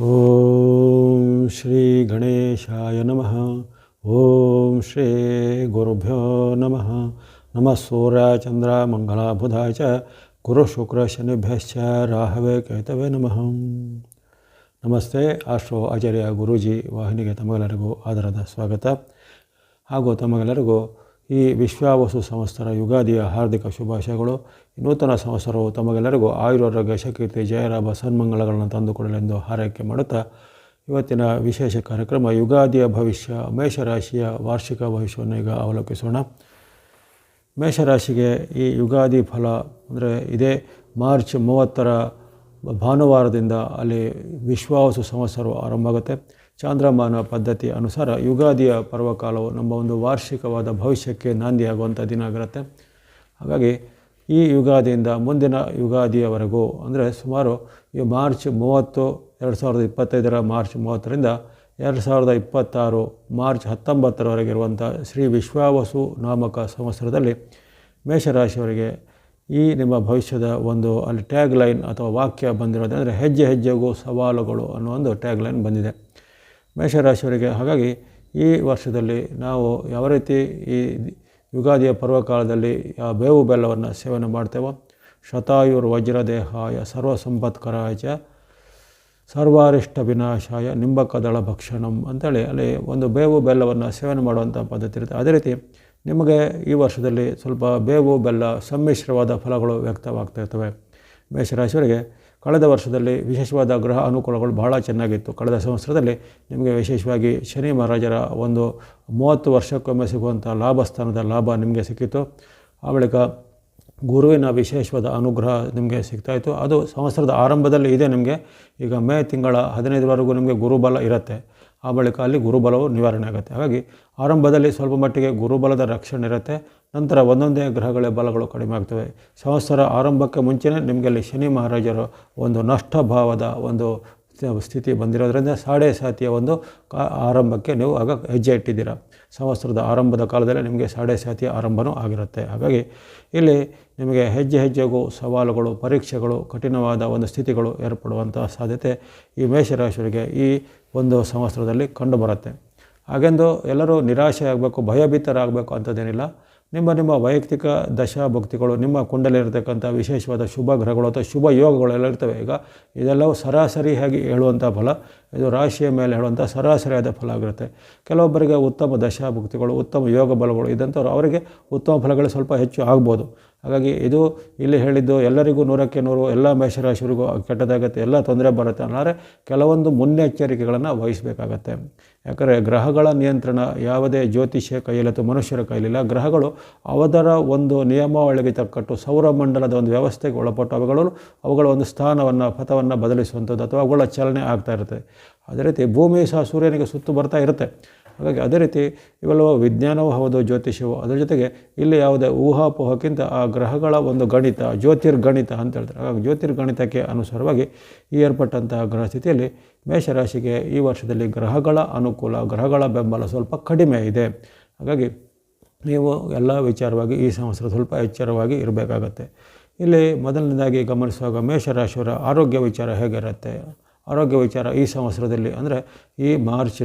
ಓಂ ಶ್ರೀ ಗಣೇಶಾಯ ನಮಃ. ಓಂ ಶ್ರೀ ಗುರುಭ್ಯೋ ನಮಃ. ನಮಃ ಸೂರ್ಯ, ಚಂದ್ರ, ಮಂಗಳ, ಬುಧ ಚ. ಗುರು ಶುಕ್ರ, ಶನಿಭ್ಯಶ್ಚ, ರಾಹವೇ, ಕೇತವೇ ನಮಃ. ನಮಸ್ತೆ, ಆಶ್ರೋ ಆಚಾರ್ಯ ಗುರೂಜಿ ವಾಹಿನಿಗೆ ತಮಗೆಲ್ಲರಿಗೂ ಆದರದ ಸ್ವಾಗತ. ಹಾಗೂ ತಮಗೆಲ್ಲರಿಗೂ ಈ ವಿಶ್ವಾವಸು ಸಂಸ್ಥರ ಯುಗಾದಿಯ ಹಾರ್ದಿಕ ಶುಭಾಶಯಗಳು. ನೂತನ ಸಂವತ್ಸರವು ತಮಗೆಲ್ಲರಿಗೂ ಆಯುರಾರೋಗ್ಯ ಶಕೀರ್ತಿ ಜಯಲಾಭ, ಸನ್ಮಂಗಳಗಳನ್ನು ತಂದುಕೊಡಲೆಂದು ಹಾರೈಕೆ ಮಾಡುತ್ತಾ, ಇವತ್ತಿನ ವಿಶೇಷ ಕಾರ್ಯಕ್ರಮ ಯುಗಾದಿಯ ಭವಿಷ್ಯ, ಮೇಷರಾಶಿಯ ವಾರ್ಷಿಕ ಭವಿಷ್ಯವನ್ನು ಈಗ ಅವಲೋಕಿಸೋಣ. ಮೇಷರಾಶಿಗೆ ಈ ಯುಗಾದಿ ಫಲ ಅಂದರೆ ಇದೇ ಮಾರ್ಚ್ ಮೂವತ್ತರ ಭಾನುವಾರದಿಂದ ಅಲ್ಲಿ ವಿಶ್ವಾಸ ಸಂವತ್ಸರವು ಆರಂಭ ಆಗುತ್ತೆ ಚಾಂದ್ರಮಾನ ಪದ್ಧತಿ ಅನುಸಾರ ಯುಗಾದಿಯ ಪರ್ವಕಾಲವು ನಮ್ಮ ಒಂದು ವಾರ್ಷಿಕವಾದ ಭವಿಷ್ಯಕ್ಕೆ ನಾಂದಿಯಾಗುವಂಥ ದಿನ ಆಗಿರುತ್ತೆ. ಹಾಗಾಗಿ ಈ ಯುಗಾದಿಯಿಂದ ಮುಂದಿನ ಯುಗಾದಿಯವರೆಗೂ, ಅಂದರೆ ಸುಮಾರು ಈ ಮಾರ್ಚ್ ಮೂವತ್ತು, ಎರಡು ಸಾವಿರದ ಇಪ್ಪತ್ತೈದರ ಮಾರ್ಚ್ ಮೂವತ್ತರಿಂದ ಎರಡು ಸಾವಿರದ ಇಪ್ಪತ್ತಾರು, ಮಾರ್ಚ್ ಹತ್ತೊಂಬತ್ತರವರೆಗೆ ಇರುವಂಥ ಶ್ರೀ ವಿಶ್ವಾವಸು ನಾಮಕ ಸಂವತ್ಸರದಲ್ಲಿ ಮೇಷರಾಶಿಯವರಿಗೆ ಈ ನಿಮ್ಮ ಭವಿಷ್ಯದ ಒಂದು ಅಲ್ಲಿ ಟ್ಯಾಗ್ ಲೈನ್ ಅಥವಾ ವಾಕ್ಯ ಬಂದಿರೋದು ಅಂದರೆ ಹೆಜ್ಜೆ ಹೆಜ್ಜೆಗೂ ಸವಾಲುಗಳು ಅನ್ನೋ ಒಂದು ಟ್ಯಾಗ್ ಲೈನ್ ಬಂದಿದೆ. ಮೇಷರಾಶಿಯವರಿಗೆ ಹಾಗಾಗಿ ಈ ವರ್ಷದಲ್ಲಿ ನಾವು ಯಾವ ರೀತಿ ಈ ಯುಗಾದಿಯ ಪರ್ವಕಾಲದಲ್ಲಿ ಆ ಬೇವು ಬೆಲ್ಲವನ್ನು ಸೇವನೆ ಮಾಡ್ತೇವೋ. ಶತಾಯುರ್ ವಜ್ರದೇಹಾಯ ಸರ್ವ ಸಂಪತ್ಕರಾಯ ಚ ಸರ್ವಾರಿಷ್ಟ ವಿನಾಶಾಯ ನಿಂಬಕದಳ ಭಕ್ಷಣಂ ಅಂತೇಳಿ ಅಲ್ಲಿ ಒಂದು ಬೇವು ಬೆಲ್ಲವನ್ನು ಸೇವನೆ ಮಾಡುವಂಥ ಪದ್ಧತಿ ಇರುತ್ತೆ. ಅದೇ ರೀತಿ ನಿಮಗೆ ಈ ವರ್ಷದಲ್ಲಿ ಸ್ವಲ್ಪ ಬೇವು ಬೆಲ್ಲ ಸಮ್ಮಿಶ್ರವಾದ ಫಲಗಳು ವ್ಯಕ್ತವಾಗ್ತಾ ಇರ್ತವೆ. ಮೇಷರಾಶಿಯವರಿಗೆ ಕಳೆದ ವರ್ಷದಲ್ಲಿ ವಿಶೇಷವಾದ ಗ್ರಹ ಅನುಕೂಲಗಳು ಬಹಳ ಚೆನ್ನಾಗಿತ್ತು. ಕಳೆದ ಸಂವತ್ಸರದಲ್ಲಿ ನಿಮಗೆ ವಿಶೇಷವಾಗಿ ಶನಿ ಮಹಾರಾಜರ ಒಂದು ಮೂವತ್ತು ವರ್ಷಕ್ಕೊಮ್ಮೆ ಸಿಗುವಂಥ ಲಾಭ ಸ್ಥಾನದ ಲಾಭ ನಿಮಗೆ ಸಿಕ್ಕಿತ್ತು. ಆ ಬಳಿಕ ಗುರುವಿನ ವಿಶೇಷವಾದ ಅನುಗ್ರಹ ನಿಮಗೆ ಸಿಗ್ತಾಯಿತ್ತು ಅದು ಸಂವತ್ಸರದ ಆರಂಭದಲ್ಲಿ ಇದೆ ನಿಮಗೆ. ಈಗ ಮೇ ತಿಂಗಳ ಹದಿನೈದರವರೆಗೂ ನಿಮಗೆ ಗುರುಬಲ ಇರುತ್ತೆ. ಆ ಬಳಿಕ ಅಲ್ಲಿ ಗುರುಬಲವು ನಿವಾರಣೆ ಆಗುತ್ತೆ. ಹಾಗಾಗಿ ಆರಂಭದಲ್ಲಿ ಸ್ವಲ್ಪ ಮಟ್ಟಿಗೆ ಗುರುಬಲದ ರಕ್ಷಣೆ ಇರುತ್ತೆ. ನಂತರ ಒಂದೊಂದೇ ಗ್ರಹಗಳ ಬಲಗಳು ಕಡಿಮೆ ಆಗ್ತವೆ. ಸಂವತ್ಸರ ಆರಂಭಕ್ಕೆ ಮುಂಚೆನೇ ನಿಮಗೆ ಅಲ್ಲಿ ಶನಿ ಮಹಾರಾಜರು ಒಂದು ನಷ್ಟ ಭಾವದ ಒಂದು ಸ್ಥಿತಿ ಬಂದಿರೋದ್ರಿಂದ ಸಾಡೆ ಸಾತಿಯ ಒಂದು ಆರಂಭಕ್ಕೆ ನೀವು ಆಗ ಹೆಜ್ಜೆ ಇಟ್ಟಿದ್ದೀರ. ಸಂವತ್ಸರದ ಆರಂಭದ ಕಾಲದಲ್ಲಿ ನಿಮಗೆ ಸಾಡೆ ಸಾತಿಯ ಆರಂಭವೂ ಆಗಿರುತ್ತೆ. ಹಾಗಾಗಿ ಇಲ್ಲಿ ನಿಮಗೆ ಹೆಜ್ಜೆ ಹೆಜ್ಜೆಗೂ ಸವಾಲುಗಳು, ಪರೀಕ್ಷೆಗಳು, ಕಠಿಣವಾದ ಒಂದು ಸ್ಥಿತಿಗಳು ಏರ್ಪಡುವಂಥ ಸಾಧ್ಯತೆ ಈ ಮೇಷರಾಶಿಯವರಿಗೆ ಈ ಒಂದು ಸಂವತ್ಸರದಲ್ಲಿ ಕಂಡುಬರುತ್ತೆ ಹಾಗೆಂದು ಎಲ್ಲರೂ ನಿರಾಶೆ ಆಗಬೇಕು ಭಯಭೀತರಾಗಬೇಕು ಅಂಥದ್ದೇನಿಲ್ಲ ನಿಮ್ಮ ನಿಮ್ಮ ವೈಯಕ್ತಿಕ ದಶಾಭಕ್ತಿಗಳು, ನಿಮ್ಮ ಕುಂಡಲಿರತಕ್ಕಂಥ ವಿಶೇಷವಾದ ಶುಭ ಗ್ರಹಗಳು ಅಥವಾ ಶುಭ ಯೋಗಗಳೆಲ್ಲ ಇರ್ತವೆ. ಈಗ ಇದೆಲ್ಲವೂ ಸರಾಸರಿಯಾಗಿ ಹೇಳುವಂಥ ಫಲ, ಇದು ರಾಶಿಯ ಮೇಲೆ ಹೇಳುವಂಥ ಸರಾಸರಿಯಾದ ಫಲ ಆಗಿರುತ್ತೆ. ಕೆಲವೊಬ್ಬರಿಗೆ ಉತ್ತಮ ದಶಾಭಕ್ತಿಗಳು, ಉತ್ತಮ ಯೋಗ ಬಲಗಳು ಇದ್ದಂಥವ್ರು, ಅವರಿಗೆ ಉತ್ತಮ ಫಲಗಳು ಸ್ವಲ್ಪ ಹೆಚ್ಚು ಆಗ್ಬೋದು. ಹಾಗಾಗಿ ಇದು ಇಲ್ಲಿ ಹೇಳಿದ್ದು ಎಲ್ಲರಿಗೂ ನೂರಕ್ಕೆ ನೂರು, ಎಲ್ಲ ಮೇಷರಾಶಿಯವರಿಗೂ ಕೆಟ್ಟದಾಗುತ್ತೆ, ಎಲ್ಲ ತೊಂದರೆ ಬರುತ್ತೆ ಅಂದರೆ ಕೆಲವೊಂದು ಮುನ್ನೆಚ್ಚರಿಕೆಗಳನ್ನು ವಹಿಸಬೇಕಾಗತ್ತೆ. ಯಾಕಂದರೆ ಗ್ರಹಗಳ ನಿಯಂತ್ರಣ ಯಾವುದೇ ಜ್ಯೋತಿಷ್ಯ ಕೈಯಲ್ಲಿ ಅಥವಾ ಮನುಷ್ಯರ ಕೈಯಲ್ಲಿಲ್ಲ ಗ್ರಹಗಳು ಅವದರ ಒಂದು ನಿಯಮಾವಳಿಗೆ ತಕ್ಕಟ್ಟು ಸೌರಮಂಡಲದ ಒಂದು ವ್ಯವಸ್ಥೆಗೆ ಒಳಪಟ್ಟು ಅವುಗಳು ಅವುಗಳ ಒಂದು ಸ್ಥಾನವನ್ನು, ಪಥವನ್ನು ಬದಲಿಸುವಂಥದ್ದು ಅಥವಾ ಅವುಗಳ ಚಲನೆ ಆಗ್ತಾ ಇರುತ್ತೆ. ಅದೇ ರೀತಿ ಭೂಮಿ ಸಹ ಸೂರ್ಯನಿಗೆ ಸುತ್ತು ಬರ್ತಾ ಇರುತ್ತೆ. ಹಾಗಾಗಿ ಅದೇ ರೀತಿ ಇವೆಲ್ಲವೂ ವಿಜ್ಞಾನವೂ ಹೌದು, ಜ್ಯೋತಿಷ್ಯವೂ. ಅದರ ಜೊತೆಗೆ ಇಲ್ಲಿ ಯಾವುದೇ ಊಹಾಪೋಹಕ್ಕಿಂತ ಆ ಗ್ರಹಗಳ ಒಂದು ಗಣಿತ, ಜ್ಯೋತಿರ್ಗಣಿತ ಅಂತ ಹೇಳ್ತಾರೆ. ಹಾಗಾಗಿ ಜ್ಯೋತಿರ್ಗಣಿತಕ್ಕೆ ಅನುಸಾರವಾಗಿ ಈ ಏರ್ಪಟ್ಟಂತಹ ಗ್ರಹ ಸ್ಥಿತಿಯಲ್ಲಿ ಮೇಷರಾಶಿಗೆ ಈ ವರ್ಷದಲ್ಲಿ ಗ್ರಹಗಳ ಅನುಕೂಲ, ಗ್ರಹಗಳ ಬೆಂಬಲ ಸ್ವಲ್ಪ ಕಡಿಮೆ ಇದೆ. ಹಾಗಾಗಿ ನೀವು ಎಲ್ಲ ವಿಚಾರವಾಗಿ ಈ ಸಂವತ್ಸರ ಸ್ವಲ್ಪ ಎಚ್ಚರವಾಗಿ ಇರಬೇಕಾಗತ್ತೆ. ಇಲ್ಲಿ ಮೊದಲನೇದಾಗಿ ಗಮನಿಸುವಾಗ ಮೇಷರಾಶಿಯವರ ಆರೋಗ್ಯ ವಿಚಾರ ಹೇಗಿರುತ್ತೆ? ಆರೋಗ್ಯ ವಿಚಾರ ಈ ಸಂವತ್ಸರದಲ್ಲಿ ಅಂದರೆ ಈ ಮಾರ್ಚ್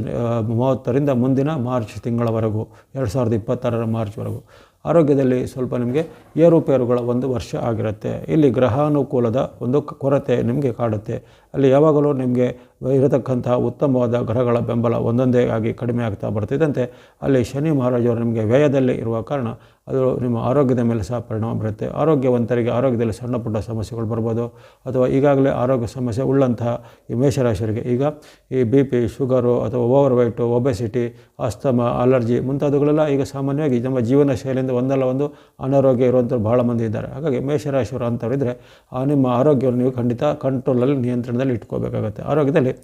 ಮೂವತ್ತರಿಂದ ಮುಂದಿನ ಮಾರ್ಚ್ ತಿಂಗಳವರೆಗೂ, ಎರಡು ಸಾವಿರದ ಇಪ್ಪತ್ತಾರರ ಮಾರ್ಚ್ವರೆಗೂ. ಆರೋಗ್ಯದಲ್ಲಿ ಸ್ವಲ್ಪ ನಿಮಗೆ ಏರುಪೇರುಗಳ ಒಂದು ವರ್ಷ ಆಗಿರುತ್ತೆ. ಇಲ್ಲಿ ಗ್ರಹಾನುಕೂಲದ ಒಂದು ಕೊರತೆ ನಿಮಗೆ ಕಾಡುತ್ತೆ. ಅಲ್ಲಿ ಯಾವಾಗಲೂ ನಿಮಗೆ ಇರತಕ್ಕಂಥ ಉತ್ತಮವಾದ ಗ್ರಹಗಳ ಬೆಂಬಲ ಒಂದೊಂದೇ ಆಗಿ ಕಡಿಮೆ ಆಗ್ತಾ ಬರ್ತಿದ್ದಂತೆ ಅಲ್ಲಿ ಶನಿ ಮಹಾರಾಜವರು ನಿಮಗೆ ವ್ಯಯದಲ್ಲಿ ಇರುವ ಕಾರಣ ಅದು ನಿಮ್ಮ ಆರೋಗ್ಯದ ಮೇಲೆ ಸಹ ಪರಿಣಾಮ ಬೀರುತ್ತೆ. ಆರೋಗ್ಯವಂತರಿಗೆ ಆರೋಗ್ಯದಲ್ಲಿ ಸಣ್ಣ ಪುಟ್ಟ ಸಮಸ್ಯೆಗಳು ಬರ್ಬೋದು. ಅಥವಾ ಈಗಾಗಲೇ ಆರೋಗ್ಯ ಸಮಸ್ಯೆ ಉಳ್ಳಂತಹ ಈ ಮೇಷರಾಶಿಯರಿಗೆ ಈಗ ಈ ಬಿ ಪಿ ಶುಗರು ಅಥವಾ over weight obesity asthma allergy ಮುಂತಾದವುಗಳೆಲ್ಲ ಈಗ ಸಾಮಾನ್ಯವಾಗಿ ನಮ್ಮ ಜೀವನ ಶೈಲಿಯಿಂದ ಒಂದಲ್ಲ ಒಂದು ಅನಾರೋಗ್ಯ ಇರುವಂಥವ್ರು ಭಾಳ ಮಂದಿ ಇದ್ದಾರೆ. ಹಾಗಾಗಿ ಮೇಷರಾಶಿಯವರು ಅಂಥವ್ರಿದ್ದರೆ ಆ ನಿಮ್ಮ ಆರೋಗ್ಯವನ್ನು ನೀವು ಖಂಡಿತ ಕಂಟ್ರೋಲಲ್ಲಿ ನಿಯಂತ್ರಣದಲ್ಲಿ ಇಟ್ಕೋಬೇಕಾಗುತ್ತೆ. ಆರೋಗ್ಯದಲ್ಲಿ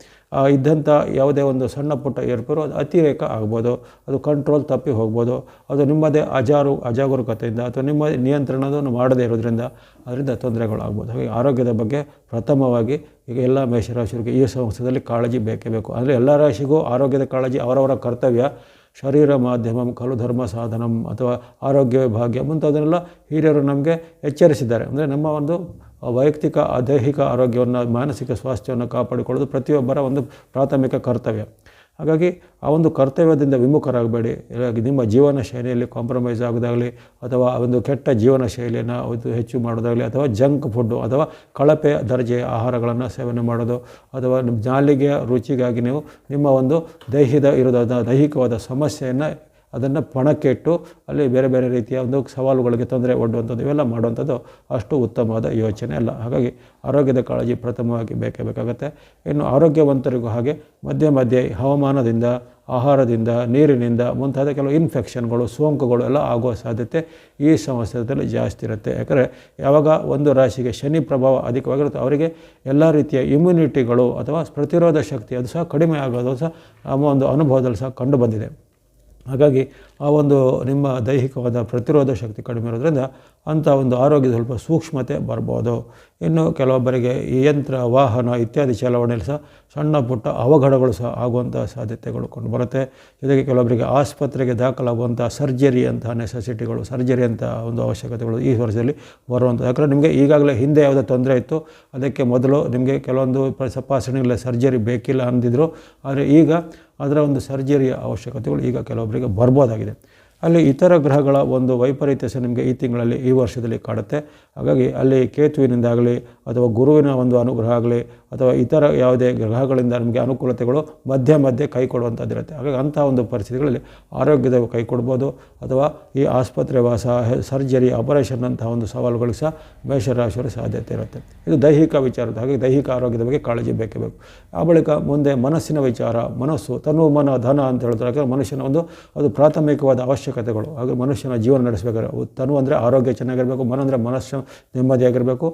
ಇದ್ದಂಥ ಯಾವುದೇ ಒಂದು ಸಣ್ಣ ಪುಟ್ಟ ಏರ್ಪೇರು ಅದು ಅತಿರೇಕ ಆಗ್ಬೋದು. ಅದು ಕಂಟ್ರೋಲ್ ತಪ್ಪಿ ಹೋಗ್ಬೋದು. ಅದು ನಿಮ್ಮದೇ ಅಜಾರು ಅಜಾಗರೂಕತೆಯಿಂದ ಅಥವಾ ನಿಮ್ಮ ನಿಯಂತ್ರಣವನ್ನು ಮಾಡದೇ ಇರೋದ್ರಿಂದ ಅದರಿಂದ ತೊಂದರೆಗಳಾಗ್ಬೋದು. ಹಾಗೆ ಆರೋಗ್ಯದ ಬಗ್ಗೆ ಪ್ರಥಮವಾಗಿ ಈಗ ಎಲ್ಲ ಮೇಷರಾಶಿಯವರಿಗೆ ಈ ಸಂಸ್ಥೆಯಲ್ಲಿ ಕಾಳಜಿ ಬೇಕೇ ಬೇಕು. ಅಂದರೆ ಎಲ್ಲ ರಾಶಿಗೂ ಆರೋಗ್ಯದ ಕಾಳಜಿ ಅವರವರ ಕರ್ತವ್ಯ. ಶರೀರ ಮಾಧ್ಯಮಂ ಖಲು ಧರ್ಮ ಸಾಧನಂ ಅಥವಾ ಆರೋಗ್ಯ ಭಾಗ್ಯ ಮುಂತಾದನ್ನೆಲ್ಲ ಹಿರಿಯರು ನಮಗೆ ಎಚ್ಚರಿಸಿದ್ದಾರೆ. ಅಂದರೆ ನಮ್ಮ ಒಂದು ವೈಯಕ್ತಿಕ, ದೈಹಿಕ ಆರೋಗ್ಯವನ್ನು, ಮಾನಸಿಕ ಸ್ವಾಸ್ಥ್ಯವನ್ನು ಕಾಪಾಡಿಕೊಳ್ಳೋದು ಪ್ರತಿಯೊಬ್ಬರ ಒಂದು ಪ್ರಾಥಮಿಕ ಕರ್ತವ್ಯ. ಹಾಗಾಗಿ ಆ ಒಂದು ಕರ್ತವ್ಯದಿಂದ ವಿಮುಖರಾಗಬೇಡಿ. ಹಾಗಾಗಿ ನಿಮ್ಮ ಜೀವನ ಶೈಲಿಯಲ್ಲಿ ಕಾಂಪ್ರಮೈಸ್ ಆಗೋದಾಗಲಿ, ಅಥವಾ ಒಂದು ಕೆಟ್ಟ ಜೀವನ ಶೈಲಿಯನ್ನು ಅದು ಹೆಚ್ಚು ಮಾಡೋದಾಗಲಿ, ಅಥವಾ ಜಂಕ್ ಫುಡ್ಡು ಅಥವಾ ಕಳಪೆ ದರ್ಜೆಯ ಆಹಾರಗಳನ್ನು ಸೇವನೆ ಮಾಡೋದು, ಅಥವಾ ನಿಮ್ಮ ನಾಲಿಗೆಯ ರುಚಿಗಾಗಿ ನೀವು ನಿಮ್ಮ ಒಂದು ದೇಹದ ಇರೋದಾದ ದೈಹಿಕವಾದ ಸಮಸ್ಯೆಯನ್ನು ಅದನ್ನು ಪಣಕ್ಕೆ ಇಟ್ಟು ಅಲ್ಲಿ ಬೇರೆ ಬೇರೆ ರೀತಿಯ ಒಂದು ಸವಾಲುಗಳಿಗೆ ತೊಂದರೆ ಒಡ್ಡುವಂಥದ್ದು, ಇವೆಲ್ಲ ಮಾಡುವಂಥದ್ದು ಅಷ್ಟು ಉತ್ತಮವಾದ ಯೋಚನೆ ಅಲ್ಲ. ಹಾಗಾಗಿ ಆರೋಗ್ಯದ ಕಾಳಜಿ ಪ್ರಥಮವಾಗಿ ಬೇಕೇ ಬೇಕಾಗುತ್ತೆ. ಇನ್ನು ಆರೋಗ್ಯವಂತರಿಗೂ ಹಾಗೆ ಮಧ್ಯೆ ಮಧ್ಯೆ ಹವಾಮಾನದಿಂದ, ಆಹಾರದಿಂದ, ನೀರಿನಿಂದ ಮುಂತಾದ ಕೆಲವು ಇನ್ಫೆಕ್ಷನ್ಗಳು ಸೋಂಕುಗಳು ಎಲ್ಲ ಆಗುವ ಸಾಧ್ಯತೆ ಈ ಸಮಸ್ಯೆದಲ್ಲಿ ಜಾಸ್ತಿ ಇರುತ್ತೆ. ಯಾಕಂದರೆ ಯಾವಾಗ ಒಂದು ರಾಶಿಗೆ ಶನಿ ಪ್ರಭಾವ ಅಧಿಕವಾಗಿರುತ್ತೆ ಅವರಿಗೆ ಎಲ್ಲ ರೀತಿಯ ಇಮ್ಯುನಿಟಿಗಳು ಅಥವಾ ಪ್ರತಿರೋಧ ಶಕ್ತಿ ಅದು ಸಹ ಕಡಿಮೆ ಆಗೋದು ಸಹ ನಮ್ಮ ಒಂದು ಅನುಭವದಲ್ಲಿ ಸಹ ಕಂಡು ಬಂದಿದೆ. ಹಾಗಾಗಿ ಆ ಒಂದು ನಿಮ್ಮ ದೈಹಿಕವಾದ ಪ್ರತಿರೋಧ ಶಕ್ತಿ ಕಡಿಮೆ ಇರೋದ್ರಿಂದ ಅಂಥ ಒಂದು ಆರೋಗ್ಯ ಸ್ವಲ್ಪ ಸೂಕ್ಷ್ಮತೆ ಬರ್ಬೋದು. ಇನ್ನು ಕೆಲವೊಬ್ಬರಿಗೆ ಯಂತ್ರ, ವಾಹನ ಇತ್ಯಾದಿ ಚಲಾವಣೆಯಲ್ಲಿ ಸಹ ಸಣ್ಣ ಪುಟ್ಟ ಅವಘಡಗಳು ಸಹ ಆಗುವಂಥ ಸಾಧ್ಯತೆಗಳು ಕಂಡು ಬರುತ್ತೆ. ಜೊತೆಗೆ ಕೆಲವೊಬ್ಬರಿಗೆ ಆಸ್ಪತ್ರೆಗೆ ದಾಖಲಾಗುವಂಥ ಸರ್ಜರಿ ಅಂತಹ ನೆಸೆಸಿಟಿಗಳು ಸರ್ಜರಿ ಅಂತ ಒಂದು ಅವಶ್ಯಕತೆಗಳು ಈ ವರ್ಷದಲ್ಲಿ ಬರುವಂಥ ಯಾಕಂದರೆ ನಿಮಗೆ ಈಗಾಗಲೇ ಹಿಂದೆ ಯಾವುದೋ ತೊಂದರೆ ಇತ್ತು, ಅದಕ್ಕೆ ಮೊದಲು ನಿಮಗೆ ಕೆಲವೊಂದು ತಪಾಸಣೆಗಳ ಸರ್ಜರಿ ಬೇಕಿಲ್ಲ ಅಂದಿದ್ದರು ಆದರೆ ಈಗ ಅದರ ಒಂದು ಸರ್ಜರಿಯ ಅವಶ್ಯಕತೆಗಳು ಈಗ ಕೆಲವೊಬ್ಬರಿಗೆ ಬರ್ಬೋದಾಗಿದೆ. ಅಲ್ಲಿ ಇತರ ಗ್ರಹಗಳ ಒಂದು ವೈಪರೀತ್ಯ ಸಹ ನಿಮಗೆ ಈ ತಿಂಗಳಲ್ಲಿ ಈ ವರ್ಷದಲ್ಲಿ ಕಾಡುತ್ತೆ. ಹಾಗಾಗಿ ಅಲ್ಲಿ ಕೇತುವಿನಿಂದಾಗಲಿ ಅಥವಾ ಗುರುವಿನ ಒಂದು ಅನುಗ್ರಹ ಆಗಲಿ ಅಥವಾ ಇತರ ಯಾವುದೇ ಗ್ರಹಗಳಿಂದ ನಮಗೆ ಅನುಕೂಲತೆಗಳು ಮಧ್ಯ ಮಧ್ಯೆ ಕೈ ಕೊಡುವಂಥದ್ದಿರುತ್ತೆ ಹಾಗಾಗಿ ಅಂಥ ಒಂದು ಪರಿಸ್ಥಿತಿಗಳಲ್ಲಿ ಆರೋಗ್ಯದ ಕೈ ಕೊಡ್ಬೋದು. ಅಥವಾ ಈ ಆಸ್ಪತ್ರೆ ವಾಸ, ಸರ್ಜರಿ ಆಪರೇಷನ್ ಅಂತಹ ಒಂದು ಸವಾಲುಗಳಿಗೆ ಸಹ ಮೇಷರಾಶಿಯವರು ಸಾಧ್ಯತೆ ಇರುತ್ತೆ. ಇದು ದೈಹಿಕ ವಿಚಾರದ ಹಾಗೆ ದೈಹಿಕ ಆರೋಗ್ಯದ ಬಗ್ಗೆ ಕಾಳಜಿ ಬೇಕೇ ಬೇಕು. ಆ ಬಳಿಕ ಮುಂದೆ ಮನಸ್ಸಿನ ವಿಚಾರ, ಮನಸ್ಸು, ತನು, ಮನ, ಧನ ಅಂತ ಹೇಳ್ತಾರೆ. ಯಾಕಂದರೆ ಮನುಷ್ಯನ ಒಂದು, ಅದು ಪ್ರಾಥಮಿಕವಾದ ಅವಶ್ಯಕತೆಗಳು. ಹಾಗೆ ಮನುಷ್ಯನ ಜೀವನ ನಡೆಸಬೇಕಾದ್ರೆ ತನು ಅಂದರೆ ಆರೋಗ್ಯ ಚೆನ್ನಾಗಿರಬೇಕು, ಮನ ಅಂದರೆ ಮನಸ್ಸು ನೆಮ್ಮದಿಯಾಗಿರಬೇಕು.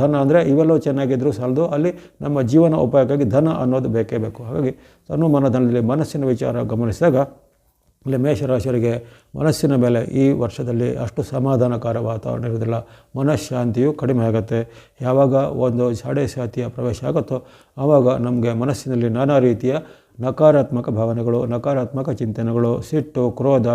ಧನ ಅಂದರೆ ಇವೆಲ್ಲವೂ ಚೆನ್ನಾಗಿದ್ದರೂ ಸಾಲದು. ಅಲ್ಲಿ ನಮ್ಮ ಜೀವನ ಉಪಾಯಕ್ಕಾಗಿ ಧನ ಅನ್ನೋದು ಬೇಕೇ ಬೇಕು. ಹಾಗಾಗಿ ತನು ಮನಧನದಲ್ಲಿ ಮನಸ್ಸಿನ ವಿಚಾರ ಗಮನಿಸಿದಾಗ ಇಲ್ಲಿ ಮೇಷರಾಶಿಯವರಿಗೆ ಮನಸ್ಸಿನ ಮೇಲೆ ಈ ವರ್ಷದಲ್ಲಿ ಅಷ್ಟು ಸಮಾಧಾನಕಾರ ವಾತಾವರಣ ಇರುವುದಿಲ್ಲ. ಮನಃಶಾಂತಿಯು ಕಡಿಮೆ ಆಗುತ್ತೆ. ಯಾವಾಗ ಒಂದು ಸಾಡೆ ಸಾತಿಯ ಪ್ರವೇಶ ಆಗುತ್ತೋ ಆವಾಗ ನಮಗೆ ಮನಸ್ಸಿನಲ್ಲಿ ನಾನಾ ರೀತಿಯ ನಕಾರಾತ್ಮಕ ಭಾವನೆಗಳು, ನಕಾರಾತ್ಮಕ ಚಿಂತನೆಗಳು, ಸಿಟ್ಟು, ಕ್ರೋಧ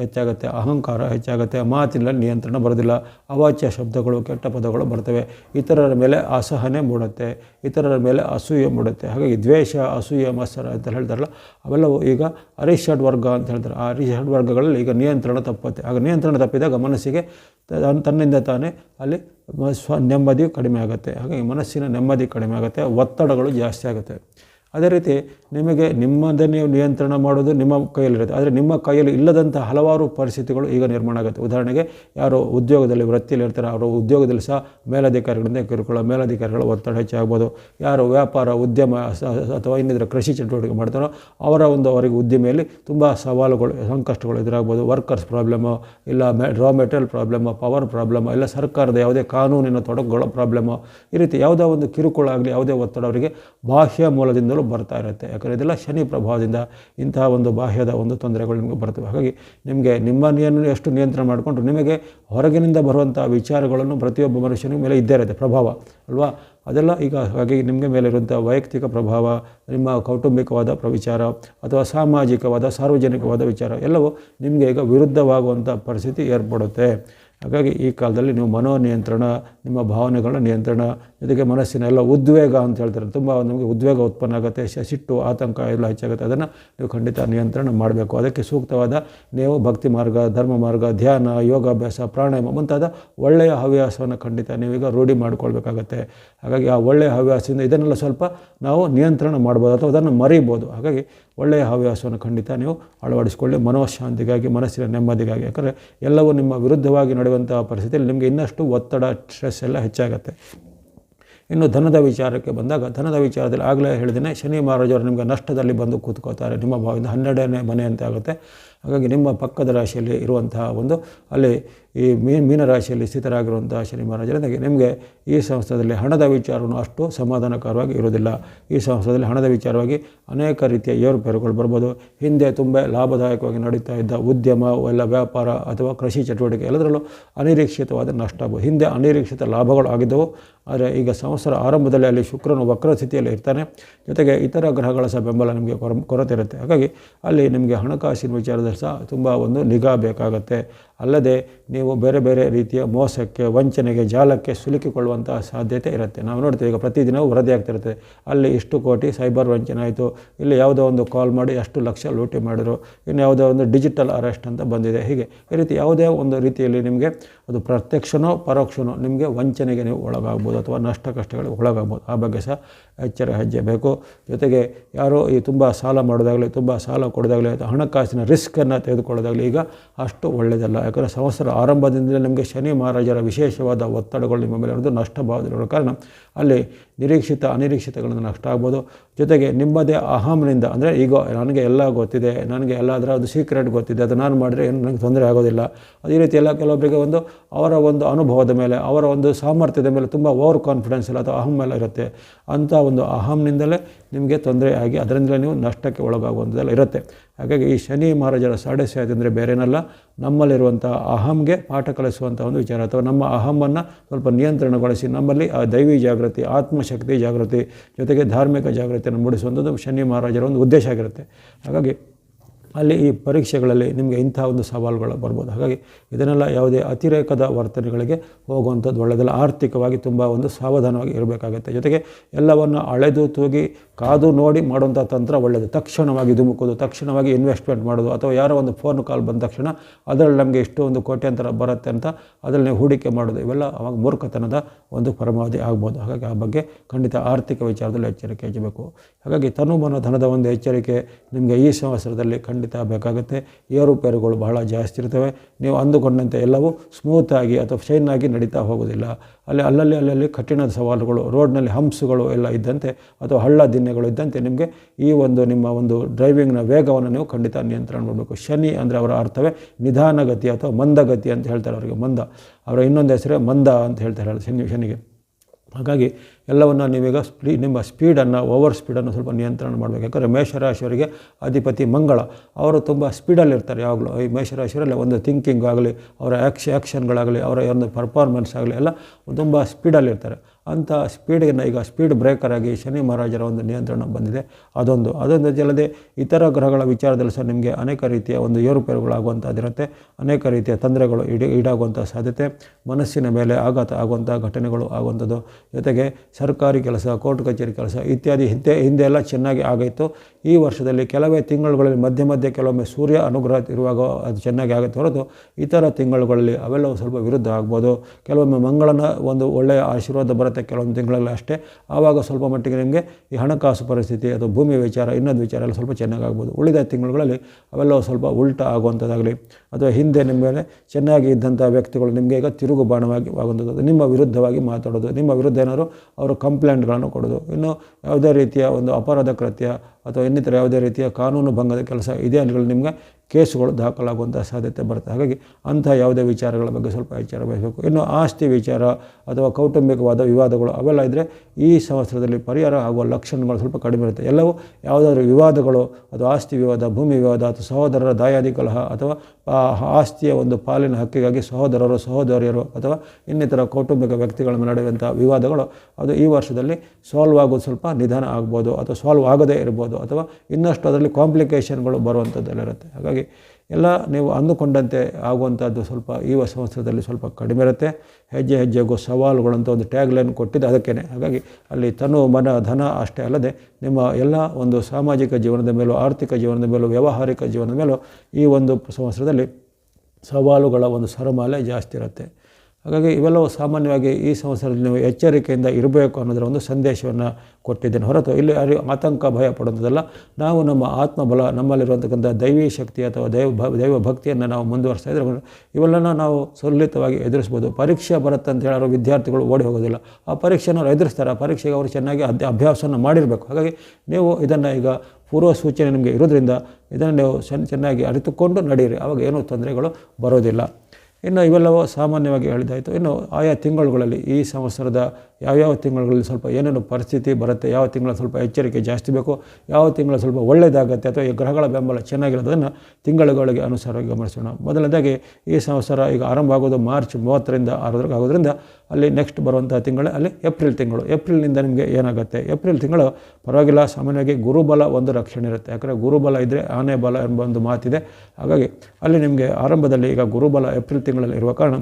ಹೆಚ್ಚಾಗುತ್ತೆ, ಅಹಂಕಾರ ಹೆಚ್ಚಾಗುತ್ತೆ, ಮಾತಿನಲ್ಲಿ ನಿಯಂತ್ರಣ ಬರೋದಿಲ್ಲ ಅವಾಚ್ಯ ಶಬ್ದಗಳು, ಕೆಟ್ಟ ಪದಗಳು ಬರ್ತವೆ. ಇತರರ ಮೇಲೆ ಅಸಹನೆ ಮೂಡುತ್ತೆ, ಇತರರ ಮೇಲೆ ಅಸೂಯೆ ಮೂಡುತ್ತೆ. ಹಾಗಾಗಿ ದ್ವೇಷ, ಅಸೂಯೆ, ಮತ್ಸರ ಅಂತ ಹೇಳ್ತಾರಲ್ಲ, ಅವೆಲ್ಲವೂ ಈಗ ಅರಿಷಡ್ ವರ್ಗ ಅಂತ ಹೇಳ್ತಾರೆ. ಆ ಅರಿಷಡ್ ವರ್ಗಗಳಲ್ಲಿ ಈಗ ನಿಯಂತ್ರಣ ತಪ್ಪುತ್ತೆ. ಆಗ ನಿಯಂತ್ರಣ ತಪ್ಪಿದಾಗ ಮನಸ್ಸಿಗೆ ತನ್ನಿಂದ ತಾನೇ ಅಲ್ಲಿ ಸ್ವ ನೆಮ್ಮದಿಯು ಕಡಿಮೆ ಆಗುತ್ತೆ. ಹಾಗಾಗಿ ಮನಸ್ಸಿನ ನೆಮ್ಮದಿ ಕಡಿಮೆ ಆಗುತ್ತೆ, ಒತ್ತಡಗಳು ಜಾಸ್ತಿ ಆಗುತ್ತೆ. ಅದೇ ರೀತಿ ನಿಮಗೆ ನಿಮ್ಮದೇ ನಿಯಂತ್ರಣ ಮಾಡೋದು ನಿಮ್ಮ ಕೈಯಲ್ಲಿರುತ್ತೆ. ಆದರೆ ನಿಮ್ಮ ಕೈಯಲ್ಲಿ ಇಲ್ಲದಂಥ ಹಲವಾರು ಪರಿಸ್ಥಿತಿಗಳು ಈಗ ನಿರ್ಮಾಣ ಆಗುತ್ತೆ. ಉದಾಹರಣೆಗೆ ಯಾರು ಉದ್ಯೋಗದಲ್ಲಿ ವೃತ್ತಿಯಲ್ಲಿ ಇರ್ತಾರೆ, ಅವರು ಉದ್ಯೋಗದಲ್ಲಿ ಸಹ ಮೇಲಾಧಿಕಾರಿಗಳಿಂದ ಕಿರುಕುಳ, ಮೇಲಾಧಿಕಾರಿಗಳ ಒತ್ತಡ ಹೆಚ್ಚಾಗ್ಬೋದು ಯಾರು ವ್ಯಾಪಾರ, ಉದ್ಯಮ ಅಥವಾ ಇನ್ನಿದ್ರೆ ಕೃಷಿ ಚಟುವಟಿಕೆ ಮಾಡ್ತಾರೋ, ಅವರ ಒಂದು ಅವರಿಗೆ ಉದ್ದಿಮೆಯಲ್ಲಿ ತುಂಬ ಸವಾಲುಗಳು, ಸಂಕಷ್ಟಗಳು ಎದುರಾಗ್ಬೋದು. ವರ್ಕರ್ಸ್ ಪ್ರಾಬ್ಲಮ್ಮು ಇಲ್ಲ ಮೆ raw material problem power problem ಇಲ್ಲ ಸರ್ಕಾರದ ಯಾವುದೇ ಕಾನೂನಿನ ತೊಡಕುಗಳ ಪ್ರಾಬ್ಲಮ್ಮು ಈ ರೀತಿ ಯಾವುದೋ ಒಂದು ಕಿರುಕುಳ ಆಗಲಿ, ಯಾವುದೇ ಒತ್ತಡ ಅವರಿಗೆ ಬಾಹ್ಯ ಮೂಲದಿಂದಲೂ ಬರ್ತಾ ಇರುತ್ತೆ. ಯಾಕಂದರೆ ಇದೆಲ್ಲ ಶನಿ ಪ್ರಭಾವದಿಂದ ಇಂತಹ ಒಂದು ಬಾಹ್ಯದ ಒಂದು ತೊಂದರೆಗಳು ನಿಮಗೆ ಬರ್ತವೆ. ಹಾಗಾಗಿ ನಿಮಗೆ ನಿಮ್ಮ ನಿಯನ್ನು ಎಷ್ಟು ನಿಯಂತ್ರಣ ಮಾಡಿಕೊಂಡ್ರು ನಿಮಗೆ ಹೊರಗಿನಿಂದ ಬರುವಂಥ ವಿಚಾರಗಳನ್ನು ಪ್ರತಿಯೊಬ್ಬ ಮನುಷ್ಯನಿಗೆ ಮೇಲೆ ಇದ್ದೇ ಇರುತ್ತೆ. ಪ್ರಭಾವ, ಅಲ್ವಾ? ಅದೆಲ್ಲ ಈಗ ಹಾಗಾಗಿ ನಿಮಗೆ ಮೇಲಿರುವಂಥ ವೈಯಕ್ತಿಕ ಪ್ರಭಾವ, ನಿಮ್ಮ ಕೌಟುಂಬಿಕವಾದ ಪ್ರವಿಚಾರ ಅಥವಾ ಸಾಮಾಜಿಕವಾದ, ಸಾರ್ವಜನಿಕವಾದ ವಿಚಾರ ಎಲ್ಲವೂ ನಿಮಗೆ ಈಗ ವಿರುದ್ಧವಾಗುವಂಥ ಪರಿಸ್ಥಿತಿ ಏರ್ಪಡುತ್ತೆ. ಹಾಗಾಗಿ ಈ ಕಾಲದಲ್ಲಿ ನೀವು ಮನೋ ನಿಯಂತ್ರಣ ನಿಮ್ಮ ಭಾವನೆಗಳ ನಿಯಂತ್ರಣ, ಜೊತೆಗೆ ಮನಸ್ಸಿನ ಎಲ್ಲ ಉದ್ವೇಗ ಅಂತ ಹೇಳ್ತಾರೆ. ತುಂಬ ನಮಗೆ ಉದ್ವೇಗ ಉತ್ಪನ್ನ ಆಗುತ್ತೆ ಸಿಟ್ಟು, ಆತಂಕ ಎಲ್ಲ ಹೆಚ್ಚಾಗುತ್ತೆ. ಅದನ್ನು ನೀವು ಖಂಡಿತ ನಿಯಂತ್ರಣ ಮಾಡಬೇಕು. ಅದಕ್ಕೆ ಸೂಕ್ತವಾದ ನೀವು ಭಕ್ತಿ ಮಾರ್ಗ, ಧರ್ಮ ಮಾರ್ಗ, ಧ್ಯಾನ, ಯೋಗಾಭ್ಯಾಸ, ಪ್ರಾಣಾಯಾಮ ಮುಂತಾದ ಒಳ್ಳೆಯ ಹವ್ಯಾಸವನ್ನು ಖಂಡಿತ ನೀವೀಗ ರೂಢಿ ಮಾಡಿಕೊಳ್ಬೇಕಾಗತ್ತೆ. ಹಾಗಾಗಿ ಆ ಒಳ್ಳೆಯ ಹವ್ಯಾಸದಿಂದ ಇದನ್ನೆಲ್ಲ ಸ್ವಲ್ಪ ನಾವು ನಿಯಂತ್ರಣ ಮಾಡ್ಬೋದು ಅಥವಾ ಅದನ್ನು ಮರಿಬೋದು. ಹಾಗಾಗಿ ಒಳ್ಳೆಯ ಹವ್ಯಾಸವನ್ನು ಖಂಡಿತ ನೀವು ಅಳವಡಿಸಿಕೊಳ್ಳಿ. ಮನೋಶಾಂತಿಗಾಗಿ, ಮನಸ್ಸಿನ ನೆಮ್ಮದಿಗಾಗಿ. ಯಾಕಂದರೆ ಎಲ್ಲವೂ ನಿಮ್ಮ ವಿರುದ್ಧವಾಗಿ ನಡೆಯುವಂಥ ಪರಿಸ್ಥಿತಿಯಲ್ಲಿ ನಿಮಗೆ ಇನ್ನಷ್ಟು ಒತ್ತಡ, ಸ್ಟ್ರೆಸ್ ಎಲ್ಲ ಹೆಚ್ಚಾಗುತ್ತೆ. ಇನ್ನು ಧನದ ವಿಚಾರಕ್ಕೆ ಬಂದಾಗ, ಧನದ ವಿಚಾರದಲ್ಲಿ ಆಗಲೇ ಹೇಳಿದ್ದೇನೆ, ಶನಿ ಮಹಾರಾಜರು ನಿಮಗೆ ನಷ್ಟದಲ್ಲಿ ಬಂದು ಕೂತ್ಕೋತಾರೆ. ನಿಮ್ಮ ಭಾವದಿಂದ ಹನ್ನೆರಡನೇ ಮನೆ ಅಂತ ಆಗುತ್ತೆ. ಹಾಗಾಗಿ ನಿಮ್ಮ ಪಕ್ಕದ ರಾಶಿಯಲ್ಲಿ ಇರುವಂತಹ ಒಂದು ಅಲ್ಲಿ ಈ ಮೀನ ಮೀನರಾಶಿಯಲ್ಲಿ ಸ್ಥಿತರಾಗಿರುವಂಥ ಶನಿ ನಿಮಗೆ ಈ ಸಂಸ್ಥೆಯಲ್ಲಿ ಹಣದ ವಿಚಾರವೂ ಅಷ್ಟು ಸಮಾಧಾನಕರವಾಗಿ ಇರೋದಿಲ್ಲ ಈ ಸಂಸ್ಥೆಯಲ್ಲಿ ಹಣದ ವಿಚಾರವಾಗಿ ಅನೇಕ ರೀತಿಯ ಏರುಪೇರುಗಳು ಬರ್ಬೋದು. ಹಿಂದೆ ತುಂಬ ಲಾಭದಾಯಕವಾಗಿ ನಡೀತಾ ಇದ್ದ ಉದ್ಯಮ ಎಲ್ಲ ವ್ಯಾಪಾರ ಅಥವಾ ಕೃಷಿ ಚಟುವಟಿಕೆ ಎಲ್ಲದರಲ್ಲೂ ಅನಿರೀಕ್ಷಿತವಾದ ನಷ್ಟ ಆಗ್ಬೋದು. ಹಿಂದೆ ಅನಿರೀಕ್ಷಿತ ಲಾಭಗಳು ಆಗಿದ್ದವು. ಆದರೆ ಈಗ ಸಂವತ್ಸರ ಆರಂಭದಲ್ಲಿ ಅಲ್ಲಿ ಶುಕ್ರನು ವಕ್ರ ಸ್ಥಿತಿಯಲ್ಲಿ ಇರ್ತಾನೆ. ಜೊತೆಗೆ ಇತರ ಗ್ರಹಗಳ ಸಹ ಬೆಂಬಲ ನಿಮಗೆ ಕೊರ, ಕೊರತೆ ಇರುತ್ತೆ. ಹಾಗಾಗಿ ಅಲ್ಲಿ ನಿಮಗೆ ಹಣಕಾಸಿನ ವಿಚಾರದಲ್ಲಿ ಸಹ ತುಂಬ ಒಂದು ನಿಗಾ ಬೇಕಾಗುತ್ತೆ. ಅಲ್ಲದೆ ನೀವು ಬೇರೆ ಬೇರೆ ರೀತಿಯ ಮೋಸಕ್ಕೆ, ವಂಚನೆಗೆ, ಜಾಲಕ್ಕೆ ಸಿಲುಕಿಕೊಳ್ಳುವಂತಹ ಸಾಧ್ಯತೆ ಇರುತ್ತೆ. ನಾವು ನೋಡ್ತೀವಿ ಈಗ ಪ್ರತಿದಿನವೂ ವರದಿ ಆಗ್ತಿರುತ್ತೆ. ಅಲ್ಲಿ ಇಷ್ಟು ಕೋಟಿ ಸೈಬರ್ ವಂಚನೆ ಆಯಿತು. ಇಲ್ಲಿ ಯಾವುದೋ ಒಂದು ಕಾಲ್ ಮಾಡಿ ಅಷ್ಟು ಲಕ್ಷ ಲೂಟಿ ಮಾಡಿದ್ರು. ಇನ್ನು ಯಾವುದೋ ಒಂದು ಡಿಜಿಟಲ್ ಅರೆಸ್ಟ್ ಅಂತ ಬಂದಿದೆ. ಹೀಗೆ ಈ ರೀತಿ ಯಾವುದೇ ಒಂದು ರೀತಿಯಲ್ಲಿ ನಿಮಗೆ ಅದು ಪ್ರತ್ಯಕ್ಷನೋ ಪರೋಕ್ಷನೋ ನಿಮಗೆ ವಂಚನೆಗೆ ನೀವು ಒಳಗಾಗ್ಬೋದು ಅಥವಾ ನಷ್ಟ ಕಷ್ಟಗಳಿಗೆ ಒಳಗಾಗ್ಬೋದು. ಆ ಬಗ್ಗೆ ಸಹ ಎಚ್ಚರ ಹೆಜ್ಜೆ ಬೇಕು ಜೊತೆಗೆ ಯಾರೋ ಈ ತುಂಬ ಸಾಲ ಮಾಡೋದಾಗಲಿ, ತುಂಬ ಸಾಲ ಕೊಡೋದಾಗಲಿ, ಅಥವಾ ಹಣಕಾಸಿನ ರಿಸ್ಕನ್ನು ತೆಗೆದುಕೊಳ್ಳೋದಾಗಲಿ ಈಗ ಅಷ್ಟು ಒಳ್ಳೆಯದಲ್ಲ. ಯಾಕಂದರೆ ಸಂವತ್ಸರ ಆರಂಭದಿಂದಲೇ ನಿಮಗೆ ಶನಿ ಮಹಾರಾಜರ ವಿಶೇಷವಾದ ಒತ್ತಡಗಳು ನಿಮ್ಮ ಮೇಲೆ ಇರೋದು ನಷ್ಟ ಭಾವದಲ್ಲಿರೋ ಕಾರಣ. ಅಲ್ಲಿ ನಿರೀಕ್ಷಿತ, ಅನಿರೀಕ್ಷಿತಗಳನ್ನು ನಷ್ಟ ಆಗ್ಬೋದು. ಜೊತೆಗೆ ನಿಮ್ಮದೇ ಅಹಂನಿಂದ, ಅಂದರೆ ಈಗ, ನನಗೆ ಎಲ್ಲ ಗೊತ್ತಿದೆ, ನನಗೆ ಎಲ್ಲ ಅದರ ಅದು ಸೀಕ್ರೆಟ್ ಗೊತ್ತಿದೆ, ಅದು ನಾನು ಮಾಡಿದರೆ ಏನು ನನಗೆ ತೊಂದರೆ ಆಗೋದಿಲ್ಲ. ಅದೇ ರೀತಿ ಎಲ್ಲ ಕೆಲವೊಬ್ಬರಿಗೆ ಒಂದು ಅವರ ಒಂದು ಅನುಭವದ ಮೇಲೆ, ಅವರ ಒಂದು ಸಾಮರ್ಥ್ಯದ ಮೇಲೆ ತುಂಬ ಓವರ್ ಕಾನ್ಫಿಡೆನ್ಸ್ ಇಲ್ಲ, ಅಥವಾ ಅಹಂ ಮೇಲೆ ಇರುತ್ತೆ. ಅಂಥ ಒಂದು ಅಹಂನಿಂದಲೇ ನಿಮಗೆ ತೊಂದರೆ ಆಗಿ, ಅದರಿಂದಲೇ ನೀವು ನಷ್ಟಕ್ಕೆ ಒಳಗಾಗುವಂಥದ್ದೆಲ್ಲ ಇರುತ್ತೆ. ಹಾಗಾಗಿ ಈ ಶನಿ ಮಹಾರಾಜರ ಸಾಡಸ್ಯ ಅಂದರೆ ಬೇರೇನಲ್ಲ ನಮ್ಮಲ್ಲಿರುವಂಥ ಅಹಂಗೆ ಪಾಠ ಕಲಿಸುವಂಥ ಒಂದು ವಿಚಾರ. ಅಥವಾ ನಮ್ಮ ಅಹಮನ್ನು ಸ್ವಲ್ಪ ನಿಯಂತ್ರಣಗೊಳಿಸಿ, ನಮ್ಮಲ್ಲಿ ಆ ದೈವಿ ಜಾಗೃತಿ, ಆತ್ಮಶಕ್ತಿ ಜಾಗೃತಿ, ಜೊತೆಗೆ ಧಾರ್ಮಿಕ ಜಾಗೃತಿಯನ್ನು ಮೂಡಿಸುವಂಥದ್ದು ಶನಿ ಮಹಾರಾಜರ ಒಂದು ಉದ್ದೇಶ ಆಗಿರುತ್ತೆ. ಹಾಗಾಗಿ ಅಲ್ಲಿ ಈ ಪರೀಕ್ಷೆಗಳಲ್ಲಿ ನಿಮಗೆ ಇಂಥ ಒಂದು ಸವಾಲುಗಳು ಬರ್ಬೋದು. ಹಾಗಾಗಿ ಇದನ್ನೆಲ್ಲ ಯಾವುದೇ ಅತಿರೇಕದ ವರ್ತನೆಗಳಿಗೆ ಹೋಗುವಂಥದ್ದು ಒಳ್ಳೆಯದಲ್ಲ ಆರ್ಥಿಕವಾಗಿ ತುಂಬ ಒಂದು ಸಾವಧಾನವಾಗಿ ಇರಬೇಕಾಗುತ್ತೆ. ಜೊತೆಗೆ ಎಲ್ಲವನ್ನು ಅಳೆದು ತೂಗಿ ಕಾದು ನೋಡಿ ಮಾಡುವಂಥ ತಂತ್ರ ಒಳ್ಳೆಯದು ತಕ್ಷಣವಾಗಿ ಧುಮುಕೋದು ತಕ್ಷಣವಾಗಿ ಇನ್ವೆಸ್ಟ್ಮೆಂಟ್ ಮಾಡೋದು ಅಥವಾ ಯಾರೋ ಒಂದು ಫೋನ್ ಕಾಲ್ ಬಂದ ತಕ್ಷಣ ಅದರಲ್ಲಿ ನಮಗೆ ಎಷ್ಟು ಒಂದು ಕೋಟ್ಯಾಂತರ ಬರುತ್ತೆ ಅಂತ ಅದರಲ್ಲಿ ಹೂಡಿಕೆ ಮಾಡೋದು ಇವೆಲ್ಲ ಅವಾಗ ಮೂರ್ಖತನದ ಒಂದು ಪರಮಾವಧಿ ಆಗ್ಬೋದು. ಹಾಗಾಗಿ ಆ ಬಗ್ಗೆ ಖಂಡಿತ ಆರ್ಥಿಕ ವಿಚಾರದಲ್ಲಿ ಎಚ್ಚರಿಕೆ ಹೆಚ್ಚಬೇಕು ಹಾಗಾಗಿ ತನುಮನ ಧನದ ಒಂದು ಎಚ್ಚರಿಕೆ ನಿಮಗೆ ಈ ಸಂವತ್ಸರದಲ್ಲಿ ಖಂಡಿತ ಬೇಕಾಗುತ್ತೆ. ಏರುಪೇರುಗಳು ಬಹಳ ಜಾಸ್ತಿ ಇರ್ತವೆ. ನೀವು ಅಂದುಕೊಂಡಂತೆ ಎಲ್ಲವೂ ಸ್ಮೂತಾಗಿ ಅಥವಾ ಶೈನಾಗಿ ನಡೀತಾ ಹೋಗೋದಿಲ್ಲ ಅಲ್ಲಿ ಅಲ್ಲಲ್ಲಿ ಅಲ್ಲಲ್ಲಿ ಕಠಿಣ ಸವಾಲುಗಳು, ರೋಡ್ನಲ್ಲಿ ಹಂಪ್ಸ್ಗಳು ಎಲ್ಲ ಇದ್ದಂತೆ ಅಥವಾ ಹಳ್ಳ ದಿನ್ನೆಗಳು ಇದ್ದಂತೆ ನಿಮಗೆ ಈ ಒಂದು ನಿಮ್ಮ ಒಂದು ಡ್ರೈವಿಂಗ್ನ ವೇಗವನ್ನು ನೀವು ಖಂಡಿತ ನಿಯಂತ್ರಣ ಮಾಡಬೇಕು. ಶನಿ ಅಂದರೆ ಅವರ ಅರ್ಥವೇ ನಿಧಾನಗತಿ ಅಥವಾ ಮಂದಗತಿ ಅಂತ ಹೇಳ್ತಾರೆ ಅವರಿಗೆ, ಮಂದ. ಅವರ ಇನ್ನೊಂದು ಹೆಸರೇ ಮಂದ ಅಂತ ಹೇಳ್ತಾರೆ ಶನಿ ಶನಿಗೆ. ಹಾಗಾಗಿ ಎಲ್ಲವನ್ನು ನೀವೀಗ ಸ್ಪೀ, ನಿಮ್ಮ ಸ್ಪೀಡನ್ನು, ಓವರ್ ಸ್ಪೀಡನ್ನು ಸ್ವಲ್ಪ ನಿಯಂತ್ರಣ ಮಾಡಬೇಕು. ಯಾಕಂದರೆ ಮೇಷರಾಶಿಯವರಿಗೆ ಅಧಿಪತಿ ಮಂಗಳ, ಅವರು ತುಂಬ ಸ್ಪೀಡಲ್ಲಿರ್ತಾರೆ ಯಾವಾಗಲೂ. ಈ ಮೇಷರಾಶಿಯವರಲ್ಲಿ ಒಂದು ಥಿಂಕಿಂಗ್ ಆಗಲಿ, ಅವರ ಆ್ಯಕ್ಷ ಆ್ಯಕ್ಷನ್ಗಳಾಗಲಿ ಅವರ ಒಂದು ಪರ್ಫಾರ್ಮೆನ್ಸ್ ಆಗಲಿ, ಎಲ್ಲ ತುಂಬ ಸ್ಪೀಡಲ್ಲಿರ್ತಾರೆ. ಅಂಥ ಸ್ಪೀಡಿನ ಈಗ ಸ್ಪೀಡ್ ಬ್ರೇಕರ್ ಆಗಿ ಶನಿ ಮಹಾರಾಜರ ಒಂದು ನಿಯಂತ್ರಣ ಬಂದಿದೆ. ಅದೊಂದು. ಅದೊಂದು ಅಲ್ಲದೆ ಇತರ ಗ್ರಹಗಳ ವಿಚಾರದಲ್ಲಿ ಸಹ ನಿಮಗೆ ಅನೇಕ ರೀತಿಯ ಒಂದು ಏರುಪೇರುಗಳಾಗುವಂಥದ್ದಿರುತ್ತೆ ಅನೇಕ ರೀತಿಯ ತೊಂದರೆಗಳು ಇಡೀ ಈಡಾಗುವಂಥ ಸಾಧ್ಯತೆ. ಮನಸ್ಸಿನ ಮೇಲೆ ಆಘಾತ ಆಗುವಂಥ ಘಟನೆಗಳು ಆಗುವಂಥದ್ದು. ಜೊತೆಗೆ ಸರ್ಕಾರಿ ಕೆಲಸ, ಕೋರ್ಟ್ ಕಚೇರಿ ಕೆಲಸ ಇತ್ಯಾದಿ ಹಿಂದೆ ಹಿಂದೆ ಎಲ್ಲ ಚೆನ್ನಾಗಿ ಆಗಿತ್ತು ಈ ವರ್ಷದಲ್ಲಿ ಕೆಲವೇ ತಿಂಗಳುಗಳಲ್ಲಿ ಮಧ್ಯ ಮಧ್ಯೆ ಕೆಲವೊಮ್ಮೆ ಸೂರ್ಯ ಅನುಗ್ರಹ ಇರುವಾಗ ಅದು ಚೆನ್ನಾಗಿ ಆಗುತ್ತೆ ಹೊರತು ಇತರ ತಿಂಗಳುಗಳಲ್ಲಿ ಅವೆಲ್ಲವೂ ಸ್ವಲ್ಪ ವಿರುದ್ಧ ಆಗ್ಬೋದು. ಕೆಲವೊಮ್ಮೆ ಮಂಗಳನ ಒಂದು ಒಳ್ಳೆಯ ಆಶೀರ್ವಾದ ಬರುತ್ತೆ. ಕೆಲವೊಂದು ತಿಂಗಳಲ್ಲಿ ಅಷ್ಟೇ. ಆವಾಗ ಸ್ವಲ್ಪ ಮಟ್ಟಿಗೆ ನಿಮಗೆ ಈ ಹಣಕಾಸು ಪರಿಸ್ಥಿತಿ ಅಥವಾ ಭೂಮಿ ವಿಚಾರ, ಇನ್ನೊಂದು ವಿಚಾರ ಎಲ್ಲ ಸ್ವಲ್ಪ ಚೆನ್ನಾಗಾಗ್ಬೋದು ಉಳಿದ ತಿಂಗಳುಗಳಲ್ಲಿ ಅವೆಲ್ಲವೂ ಸ್ವಲ್ಪ ಉಲ್ಟಾ ಆಗುವಂಥದ್ದಾಗಲಿ ಅಥವಾ ಹಿಂದೆ ನಿಮ್ಮ ಮೇಲೆ ಚೆನ್ನಾಗಿ ಇದ್ದಂಥ ವ್ಯಕ್ತಿಗಳು ನಿಮಗೆ ಈಗ ತಿರುಗು ಬಾಣವಾಗಿ ಆಗುವಂಥದ್ದು. ನಿಮ್ಮ ವಿರುದ್ಧವಾಗಿ ಮಾತಾಡೋದು. ನಿಮ್ಮ ವಿರುದ್ಧ ಏನಾದ್ರು ಅವರು ಕಂಪ್ಲೇಂಟ್ಗಳನ್ನು ಕೊಡೋದು. ಇನ್ನು ಯಾವುದೇ ರೀತಿಯ ಒಂದು ಅಪರಾಧ ಕೃತ್ಯ ಅಥವಾ ಇನ್ನಿತರ ಯಾವುದೇ ರೀತಿಯ ಕಾನೂನು ಭಂಗದ ಕೆಲಸ ಇದೆ ಅಲ್ಲಿ ನಿಮಗೆ ಕೇಸುಗಳು ದಾಖಲಾಗುವಂಥ ಸಾಧ್ಯತೆ ಬರುತ್ತೆ. ಹಾಗಾಗಿ ಅಂಥ ಯಾವುದೇ ವಿಚಾರಗಳ ಬಗ್ಗೆ ಸ್ವಲ್ಪ ಎಚ್ಚರ ವಹಿಸಬೇಕು ಇನ್ನು ಆಸ್ತಿ ವಿಚಾರ ಅಥವಾ ಕೌಟುಂಬಿಕವಾದ ವಿವಾದಗಳು ಅವೆಲ್ಲ ಇದ್ದರೆ ಈ ಸಂವತ್ಸರದಲ್ಲಿ ಪರಿಹಾರ ಆಗುವ ಲಕ್ಷಣಗಳು ಸ್ವಲ್ಪ ಕಡಿಮೆ ಇರುತ್ತೆ. ಎಲ್ಲವೂ ಯಾವುದಾದ್ರೂ ವಿವಾದಗಳು ಅಥವಾ ಆಸ್ತಿ ವಿವಾದ, ಭೂಮಿ ವಿವಾದ ಅಥವಾ ಸಹೋದರರ ದಾಯಾದಿ ಕಲಹ ಅಥವಾ ಆ ಆಸ್ತಿಯ ಒಂದು ಪಾಲಿನ ಹಕ್ಕಿಗಾಗಿ ಸಹೋದರರು, ಸಹೋದರಿಯರು ಅಥವಾ ಇನ್ನಿತರ ಕೌಟುಂಬಿಕ ವ್ಯಕ್ತಿಗಳ ನಡೆಯುವಂಥ ವಿವಾದಗಳು, ಅದು ಈ ವರ್ಷದಲ್ಲಿ ಸಾಲ್ವ್ ಆಗೋದು ಸ್ವಲ್ಪ ನಿಧಾನ ಆಗ್ಬೋದು ಅಥವಾ ಸಾಲ್ವ್ ಆಗದೇ ಇರ್ಬೋದು ಅಥವಾ ಇನ್ನಷ್ಟು ಅದರಲ್ಲಿ ಕಾಂಪ್ಲಿಕೇಷನ್ಗಳು ಬರುವಂಥದ್ದಲ್ಲಿರುತ್ತೆ ಹಾಗಾಗಿ ಎಲ್ಲ ನೀವು ಅಂದುಕೊಂಡಂತೆ ಆಗುವಂಥದ್ದು ಸ್ವಲ್ಪ ಈ ಸಂವತ್ಸರದಲ್ಲಿ ಸ್ವಲ್ಪ ಕಡಿಮೆ ಇರುತ್ತೆ. ಹೆಜ್ಜೆ ಹೆಜ್ಜೆಗೂ ಸವಾಲುಗಳಂತ ಒಂದು ಟ್ಯಾಗ್ ಲೈನ್ ಕೊಟ್ಟಿದ್ದು ಅದಕ್ಕೇ ಹಾಗಾಗಿ ಅಲ್ಲಿ ತನು ಮನ ಧನ ಅಷ್ಟೇ ಅಲ್ಲದೆ ನಿಮ್ಮ ಎಲ್ಲ ಒಂದು ಸಾಮಾಜಿಕ ಜೀವನದ ಮೇಲೂ, ಆರ್ಥಿಕ ಜೀವನದ ಮೇಲೂ, ವ್ಯಾವಹಾರಿಕ ಜೀವನದ ಮೇಲೂ ಈ ಒಂದು ಸಂವತ್ಸರದಲ್ಲಿ ಸವಾಲುಗಳ ಒಂದು ಸರಮಾಲೆ ಜಾಸ್ತಿ ಇರುತ್ತೆ. ಹಾಗಾಗಿ ಇವೆಲ್ಲವೂ ಸಾಮಾನ್ಯವಾಗಿ ಈ ಸಂವತ್ಸರದಲ್ಲಿ ನೀವು ಎಚ್ಚರಿಕೆಯಿಂದ ಇರಬೇಕು ಅನ್ನೋದರ ಒಂದು ಸಂದೇಶವನ್ನು ಕೊಟ್ಟಿದ್ದೇನೆ. ಹೊರತು ಇಲ್ಲಿ ಯಾರು ಆತಂಕ, ಭಯ ಪಡುವಂಥದ್ದಲ್ಲ. ನಾವು ನಮ್ಮ ಆತ್ಮಬಲ ನಮ್ಮಲ್ಲಿರುವಂಥಕ್ಕಂಥ ದೈವಿ ಶಕ್ತಿ ಅಥವಾ ದೈವ ಭ, ದೈವ ಭಕ್ತಿಯನ್ನು ನಾವು ಮುಂದುವರಿಸ್ತಾ ಇದ್ದರೆ ಇವೆಲ್ಲನ ನಾವು ಸುಲಲಿತವಾಗಿ ಎದುರಿಸ್ಬೋದು. ಪರೀಕ್ಷೆ ಬರುತ್ತೆ ಅಂತ ಹೇಳೋ ವಿದ್ಯಾರ್ಥಿಗಳು ಓಡಿ ಹೋಗೋದಿಲ್ಲ. ಆ ಪರೀಕ್ಷೆನ ಅವ್ರು ಎದುರಿಸ್ತಾರೆ. ಆ ಪರೀಕ್ಷೆಗೆ ಅವರು ಚೆನ್ನಾಗಿ ಅಭ್ಯಾಸವನ್ನು ಮಾಡಿರಬೇಕು. ಹಾಗಾಗಿ ನೀವು ಇದನ್ನು ಈಗ ಪೂರ್ವ ಸೂಚನೆ ನಿಮಗೆ ಇರೋದ್ರಿಂದ ಇದನ್ನು ನೀವು ಚೆನ್ನಾಗಿ ಅರಿತುಕೊಂಡು ನಡೆಯಿರಿ ಆವಾಗ ಏನೂ ತೊಂದರೆಗಳು ಬರೋದಿಲ್ಲ. ಇನ್ನು ಇವೆಲ್ಲವೂ ಸಾಮಾನ್ಯವಾಗಿ ಹೇಳಿದಾಯಿತು. ಇನ್ನು ಆಯಾ ತಿಂಗಳುಗಳಲ್ಲಿ ಈ ಸಂವತ್ಸರದ ಯಾವ್ಯಾವ ತಿಂಗಳಲ್ಲಿ ಸ್ವಲ್ಪ ಏನೇನು ಪರಿಸ್ಥಿತಿ ಬರುತ್ತೆ, ಯಾವ ತಿಂಗಳ ಸ್ವಲ್ಪ ಎಚ್ಚರಿಕೆ ಜಾಸ್ತಿ ಬೇಕು, ಯಾವ ತಿಂಗಳ ಸ್ವಲ್ಪ ಒಳ್ಳೆಯದಾಗುತ್ತೆ ಅಥವಾ ಈ ಗ್ರಹಗಳ ಬೆಂಬಲ ಚೆನ್ನಾಗಿರೋದನ್ನು ತಿಂಗಳುಗಳಿಗೆ ಅನುಸಾರವಾಗಿ ಗಮನಿಸೋಣ. ಮೊದಲನೇದಾಗಿ ಈ ಸಂವತ್ಸರ ಈಗ ಆರಂಭ ಆಗೋದು ಮಾರ್ಚ್ ಮೂವತ್ತರಿಂದ ಆರೋದ್ರಿಗೆ ಆಗೋದ್ರಿಂದ ಅಲ್ಲಿ ನೆಕ್ಸ್ಟ್ ಬರುವಂಥ ತಿಂಗಳು, ಅಲ್ಲಿ ಏಪ್ರಿಲ್ ತಿಂಗಳು. ಏಪ್ರಿಲ್ನಿಂದ ನಿಮಗೆ ಏನಾಗುತ್ತೆ? ಏಪ್ರಿಲ್ ತಿಂಗಳು ಪರವಾಗಿಲ್ಲ, ಸಾಮಾನ್ಯವಾಗಿ ಗುರುಬಲ ಒಂದು ರಕ್ಷಣೆ ಇರುತ್ತೆ. ಯಾಕಂದರೆ ಗುರುಬಲ ಇದ್ದರೆ ಆನೆ ಬಲ ಎಂಬ ಒಂದು ಮಾತಿದೆ. ಹಾಗಾಗಿ ಅಲ್ಲಿ ನಿಮಗೆ ಆರಂಭದಲ್ಲಿ ಈಗ ಗುರುಬಲ ಏಪ್ರಿಲ್ ತಿಂಗಳಲ್ಲಿ ಇರುವ ಕಾರಣ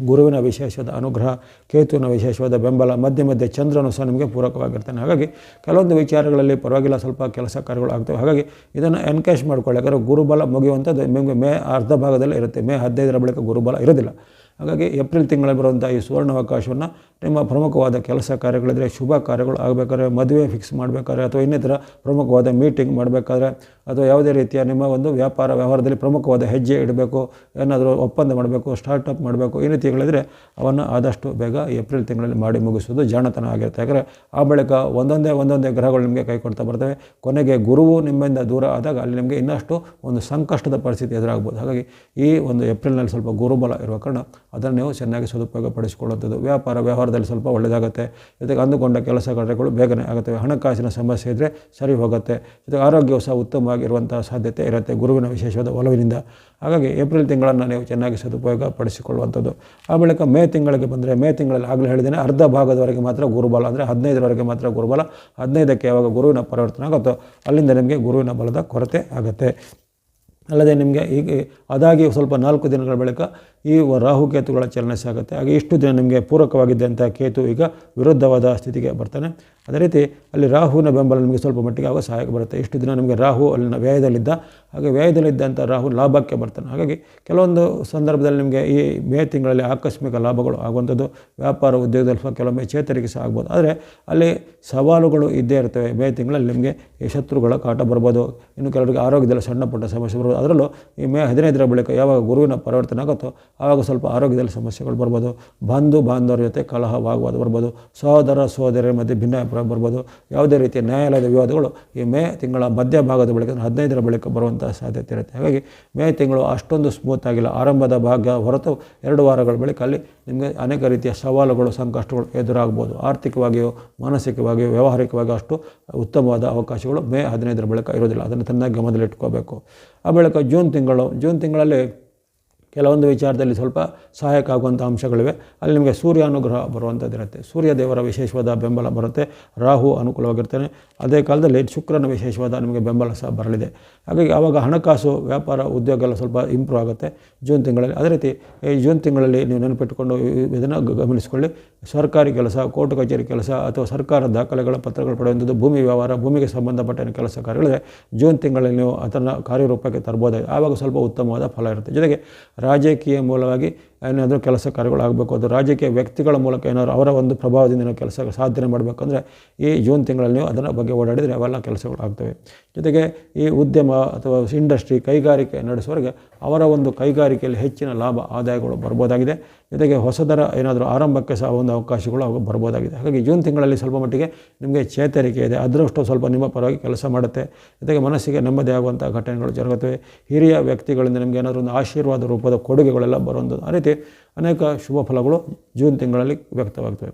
ಗುರುವಿನ ವಿಶೇಷವಾದ ಅನುಗ್ರಹ, ಕೇತುವಿನ ವಿಶೇಷವಾದ ಬೆಂಬಲ, ಮಧ್ಯೆ ಮಧ್ಯೆ ಚಂದ್ರನು ಸಹ ನಿಮಗೆ ಪೂರಕವಾಗಿರ್ತಾನೆ. ಹಾಗಾಗಿ ಕೆಲವೊಂದು ವಿಚಾರಗಳಲ್ಲಿ ಪರವಾಗಿಲ್ಲ, ಸ್ವಲ್ಪ ಕೆಲಸ ಕಾರ್ಯಗಳು ಆಗ್ತವೆ ಹಾಗಾಗಿ ಇದನ್ನು ಎನ್ಕೇಶ್ ಮಾಡ್ಕೊಳ್ಳಿ. ಯಾಕಂದರೆ ಗುರುಬಲ ಮುಗಿಯುವಂಥದ್ದು ನಿಮಗೆ ಮೇ ಅರ್ಧ ಭಾಗದಲ್ಲಿ ಇರುತ್ತೆ. ಮೇ ಹದಿನೈದರ ಬಳಿಕ ಗುರುಬಲ ಇರೋದಿಲ್ಲ. ಹಾಗಾಗಿ ಏಪ್ರಿಲ್ ತಿಂಗಳಲ್ಲಿ ಬರುವಂಥ ಈ ಸುವರ್ಣಾವಕಾಶವನ್ನು ನಿಮ್ಮ ಪ್ರಮುಖವಾದ ಕೆಲಸ ಕಾರ್ಯಗಳಿದ್ರೆ ಶುಭ ಕಾರ್ಯಗಳು ಆಗಬೇಕಾದ್ರೆ ಮದುವೆ ಫಿಕ್ಸ್ ಮಾಡಬೇಕಾದ್ರೆ ಅಥವಾ ಇನ್ನಿತರ ಪ್ರಮುಖವಾದ ಮೀಟಿಂಗ್ ಮಾಡಬೇಕಾದ್ರೆ ಅಥವಾ ಯಾವುದೇ ರೀತಿಯ ನಿಮ್ಮ ಒಂದು ವ್ಯಾಪಾರ ವ್ಯವಹಾರದಲ್ಲಿ ಪ್ರಮುಖವಾದ ಹೆಜ್ಜೆ ಇಡಬೇಕು, ಏನಾದರೂ ಒಪ್ಪಂದ ಮಾಡಬೇಕು ಸ್ಟಾರ್ಟಪ್ ಮಾಡಬೇಕು, ಈ ರೀತಿಗಳಿದ್ರೆ ಅವನ್ನು ಆದಷ್ಟು ಬೇಗ ಏಪ್ರಿಲ್ ತಿಂಗಳಲ್ಲಿ ಮಾಡಿ ಮುಗಿಸೋದು ಜಾಣತನ ಆಗಿರುತ್ತೆ. ಯಾಕಂದರೆ ಆ ಬಳಿಕ ಒಂದೊಂದೇ ಒಂದೊಂದೇ ಗ್ರಹಗಳು ನಿಮಗೆ ಕೈ ಕೊಡ್ತಾ ಬರ್ತವೆ. ಕೊನೆಗೆ ಗುರುವು ನಿಮ್ಮಿಂದ ದೂರ ಆದಾಗ ಅಲ್ಲಿ ನಿಮಗೆ ಇನ್ನಷ್ಟು ಒಂದು ಸಂಕಷ್ಟದ ಪರಿಸ್ಥಿತಿ ಎದುರಾಗ್ಬೋದು. ಹಾಗಾಗಿ ಈ ಒಂದು ಏಪ್ರಿಲ್ನಲ್ಲಿ ಸ್ವಲ್ಪ ಗುರುಬಲ ಇರುವ ಕಾರಣ ಅದನ್ನು ನೀವು ಚೆನ್ನಾಗಿ ಸದುಪಯೋಗ ಪಡಿಸಿಕೊಳ್ಳುವಂಥದ್ದು ವ್ಯಾಪಾರ, ವ್ಯವಹಾರದಲ್ಲಿ ಸ್ವಲ್ಪ ಒಳ್ಳೆಯದಾಗುತ್ತೆ ಜೊತೆಗೆ ಅಂದುಕೊಂಡ ಕೆಲಸ ಕಾರ್ಯಗಳು ಬೇಗನೆ ಆಗುತ್ತವೆ ಹಣಕಾಸಿನ ಸಮಸ್ಯೆ ಇದ್ದರೆ ಸರಿ ಹೋಗುತ್ತೆ. ಜೊತೆಗೆ ಆರೋಗ್ಯವು ಸಹ ಉತ್ತಮವಾಗಿರುವಂಥ ಸಾಧ್ಯತೆ ಇರುತ್ತೆ ಗುರುವಿನ ವಿಶೇಷವಾದ ಒಲವಿನಿಂದ. ಹಾಗಾಗಿ ಏಪ್ರಿಲ್ ತಿಂಗಳನ್ನು ನೀವು ಚೆನ್ನಾಗಿ ಸದುಪಯೋಗ ಪಡಿಸಿಕೊಳ್ಳುವಂಥದ್ದು ಆ ಬಳಿಕ ಮೇ ತಿಂಗಳಿಗೆ ಬಂದರೆ, ಮೇ ತಿಂಗಳಲ್ಲಿ ಆಗಲೇ ಹೇಳಿದ್ದೇನೆ, ಅರ್ಧ ಭಾಗದವರೆಗೆ ಮಾತ್ರ ಗುರುಬಲ ಅಂದರೆ ಹದಿನೈದರವರೆಗೆ ಮಾತ್ರ ಗುರುಬಲ. ಹದಿನೈದಕ್ಕೆ ಯಾವಾಗ ಗುರುವಿನ ಪರಿವರ್ತನೆ ಆಗುತ್ತೋ ಅಲ್ಲಿಂದ ನಿಮಗೆ ಗುರುವಿನ ಬಲದ ಕೊರತೆ ಆಗುತ್ತೆ. ಅಲ್ಲದೆ ನಿಮಗೆ ಈಗ ಅದಾಗಿ ಸ್ವಲ್ಪ ನಾಲ್ಕು ದಿನಗಳ ಬಳಿಕ ಈ ರಾಹು ರಾಹುಕೇತುಗಳ ಚಲನೆ ಸಾಗುತ್ತೆ. ಹಾಗೆ ಇಷ್ಟು ದಿನ ನಿಮಗೆ ಪೂರಕವಾಗಿದ್ದಂಥ ಕೇತು ಈಗ ವಿರುದ್ಧವಾದ ಸ್ಥಿತಿಗೆ ಬರ್ತಾನೆ. ಅದೇ ರೀತಿ ಅಲ್ಲಿ ರಾಹುವಿನ ಬೆಂಬಲ ನಿಮಗೆ ಸ್ವಲ್ಪ ಮಟ್ಟಿಗೆ ಆಗ ಸಹಾಯಕ ಬರುತ್ತೆ. ಇಷ್ಟು ದಿನ ನಿಮಗೆ ರಾಹು ಅಲ್ಲಿನ ವ್ಯಯದಲ್ಲಿದ್ದ ಹಾಗೆ ವ್ಯಯದಲ್ಲಿದ್ದಂಥ ರಾಹು ಲಾಭಕ್ಕೆ ಬರ್ತಾನೆ. ಹಾಗಾಗಿ ಕೆಲವೊಂದು ಸಂದರ್ಭದಲ್ಲಿ ನಿಮಗೆ ಈ ಮೇ ತಿಂಗಳಲ್ಲಿ ಆಕಸ್ಮಿಕ ಲಾಭಗಳು ಆಗುವಂಥದ್ದು, ವ್ಯಾಪಾರ ಉದ್ಯೋಗದಲ್ಲಿ ಸ್ವಲ್ಪ ಕೆಲವೊಮ್ಮೆ ಚೇತರಿಕೆ ಸಹ ಆಗ್ಬೋದು. ಆದರೆ ಅಲ್ಲಿ ಸವಾಲುಗಳು ಇದ್ದೇ ಇರ್ತವೆ ಮೇ ತಿಂಗಳಲ್ಲಿ ನಿಮಗೆ ಶತ್ರುಗಳ ಕಾಟ ಬರ್ಬೋದು. ಇನ್ನು ಕೆಲವರಿಗೆ ಆರೋಗ್ಯದಲ್ಲಿ ಸಣ್ಣ ಪುಟ್ಟ ಸಮಸ್ಯೆ ಬರ್ಬೋದು ಅದರಲ್ಲೂ ಈ ಮೇ ಹದಿನೈದರ ಬಳಿಕ ಯಾವಾಗ ಗುರುವಿನ ಪರಿವರ್ತನೆ ಆಗುತ್ತೋ, ಆವಾಗ ಸ್ವಲ್ಪ ಆರೋಗ್ಯದಲ್ಲಿ ಸಮಸ್ಯೆಗಳು ಬರ್ಬೋದು. ಬಂಧು ಬಾಂಧವರ ಜೊತೆ ಕಲಹವಾಗುವುದು ವಾಗ್ವಾದ ಬರ್ಬೋದು. ಸಹೋದರ ಸಹೋದರಿಯ ಮಧ್ಯೆ ಭಿನ್ನಾಭಿಪ್ರಾಯ ಬರ್ಬೋದು. ಯಾವುದೇ ರೀತಿಯ ನ್ಯಾಯಾಲಯದ ವಿವಾದಗಳು ಈ ಮೇ ತಿಂಗಳ ಮಧ್ಯಭಾಗದ ಬಳಿಕ, ಅಂದ್ರೆ ಹದಿನೈದರ ಬಳಿಕ ಬರುವಂಥ ಸಾಧ್ಯತೆ ಇರುತ್ತೆ. ಹಾಗಾಗಿ ಮೇ ತಿಂಗಳು ಅಷ್ಟೊಂದು ಸ್ಮೂತ್ ಆಗಿಲ್ಲ. ಆರಂಭದ ಭಾಗ ಹೊರತು ಎರಡು ವಾರಗಳ ಬಳಿಕ ಅಲ್ಲಿ ನಿಮಗೆ ಅನೇಕ ರೀತಿಯ ಸವಾಲುಗಳು, ಸಂಕಷ್ಟಗಳು ಎದುರಾಗ್ಬೋದು. ಆರ್ಥಿಕವಾಗಿಯೋ, ಮಾನಸಿಕವಾಗಿಯೋ, ವ್ಯಾವಹಾರಿಕವಾಗಿಯೋ ಅಷ್ಟು ಉತ್ತಮವಾದ ಅವಕಾಶಗಳು ಮೇ ಹದಿನೈದರ ಬಳಿಕ ಇರೋದಿಲ್ಲ ಅದನ್ನು ಚೆನ್ನಾಗಿ ಗಮನದಲ್ಲಿಟ್ಕೋಬೇಕು. ಆ ಬಳಿಕ ಜೂನ್ ತಿಂಗಳು, ಜೂನ್ ತಿಂಗಳಲ್ಲಿ ಕೆಲವೊಂದು ವಿಚಾರದಲ್ಲಿ ಸ್ವಲ್ಪ ಸಹಾಯಕ ಆಗುವಂಥ ಅಂಶಗಳಿವೆ. ಅಲ್ಲಿ ನಿಮಗೆ ಸೂರ್ಯ ಅನುಗ್ರಹ ಬರುವಂಥದ್ದು ಇರುತ್ತೆ. ಸೂರ್ಯ ದೇವರ ವಿಶೇಷವಾದ ಬೆಂಬಲ ಬರುತ್ತೆ. ರಾಹು ಅನುಕೂಲವಾಗಿರ್ತಾನೆ. ಅದೇ ಕಾಲದಲ್ಲಿ ಶುಕ್ರನ ವಿಶೇಷವಾದ ನಿಮಗೆ ಬೆಂಬಲ ಸಹ ಬರಲಿದೆ. ಹಾಗಾಗಿ ಆವಾಗ ಹಣಕಾಸು ವ್ಯಾಪಾರ ಉದ್ಯೋಗ ಎಲ್ಲ ಸ್ವಲ್ಪ ಇಂಪ್ರೂವ್ ಆಗುತ್ತೆ ಜೂನ್ ತಿಂಗಳಲ್ಲಿ. ಅದೇ ರೀತಿ ಈ ಜೂನ್ ತಿಂಗಳಲ್ಲಿ ನೀವು ನೆನಪಿಟ್ಟುಕೊಂಡು ಇದನ್ನು ಗಮನಿಸಿಕೊಳ್ಳಿ. ಸರ್ಕಾರಿ ಕೆಲಸ, ಕೋರ್ಟ್ ಕಚೇರಿ ಕೆಲಸ ಅಥವಾ ಸರ್ಕಾರ ದಾಖಲೆಗಳ ಪತ್ರಗಳು ಪಡೆಯುವಂಥದ್ದು ಭೂಮಿ ವ್ಯವಹಾರ, ಭೂಮಿಗೆ ಸಂಬಂಧಪಟ್ಟ ಕೆಲಸ ಕಾರ್ಯಗಳಿದೆ. ಜೂನ್ ತಿಂಗಳಲ್ಲಿ ನೀವು ಅದನ್ನು ಕಾರ್ಯರೂಪಕ್ಕೆ ತರ್ಬೋದಾಗಿದೆ. ಆವಾಗ ಸ್ವಲ್ಪ ಉತ್ತಮವಾದ ಫಲ ಇರುತ್ತೆ. ಜೊತೆಗೆ ರಾಜಕೀಯ ಮೂಲವಾಗಿ ಏನಾದರೂ ಕೆಲಸ ಕಾರ್ಯಗಳು ಆಗಬೇಕು ಅದು ರಾಜಕೀಯ ವ್ಯಕ್ತಿಗಳ ಮೂಲಕ ಏನಾದರೂ ಅವರ ಒಂದು ಪ್ರಭಾವದಿಂದ ನಾವು ಕೆಲಸ ಸಾಧನೆ ಮಾಡಬೇಕಂದ್ರೆ ಈ ಜೂನ್ ತಿಂಗಳಲ್ಲಿ ನೀವು ಅದರ ಬಗ್ಗೆ ಓಡಾಡಿದರೆ ಅವೆಲ್ಲ ಕೆಲಸಗಳು ಆಗ್ತವೆ ಜೊತೆಗೆ ಈ ಉದ್ಯಮ ಅಥವಾ ಇಂಡಸ್ಟ್ರಿ ಕೈಗಾರಿಕೆ ನಡೆಸುವವರಿಗೆ ಅವರ ಒಂದು ಕೈಗಾರಿಕೆಯಲ್ಲಿ ಹೆಚ್ಚಿನ ಲಾಭ, ಆದಾಯಗಳು ಬರ್ಬೋದಾಗಿದೆ. ಜೊತೆಗೆ ಹೊಸದರ ಏನಾದರೂ ಆರಂಭಕ್ಕೆ ಸಹ ಒಂದು ಅವಕಾಶಗಳು ಅವು ಬರ್ಬೋದಾಗಿದೆ. ಹಾಗಾಗಿ ಜೂನ್ ತಿಂಗಳಲ್ಲಿ ಸ್ವಲ್ಪ ಮಟ್ಟಿಗೆ ನಿಮಗೆ ಚೇತರಿಕೆ ಇದೆ. ಅದರಷ್ಟು ಸ್ವಲ್ಪ ನಿಮ್ಮ ಪರವಾಗಿ ಕೆಲಸ ಮಾಡುತ್ತೆ. ಜೊತೆಗೆ ಮನಸ್ಸಿಗೆ ನೆಮ್ಮದಿ ಆಗುವಂಥ ಘಟನೆಗಳು ಜರುಗುತ್ತವೆ. ಹಿರಿಯ ವ್ಯಕ್ತಿಗಳಿಂದ ನಿಮಗೆ ಏನಾದರೂ ಒಂದು ಆಶೀರ್ವಾದ ರೂಪದ ಕೊಡುಗೆಗಳೆಲ್ಲ ಬರುವಂಥದ್ದು. ಆ ರೀತಿ ಅನೇಕ ಶುಭ ಫಲಗಳು ಜೂನ್ ತಿಂಗಳಲ್ಲಿ ವ್ಯಕ್ತವಾಗ್ತವೆ.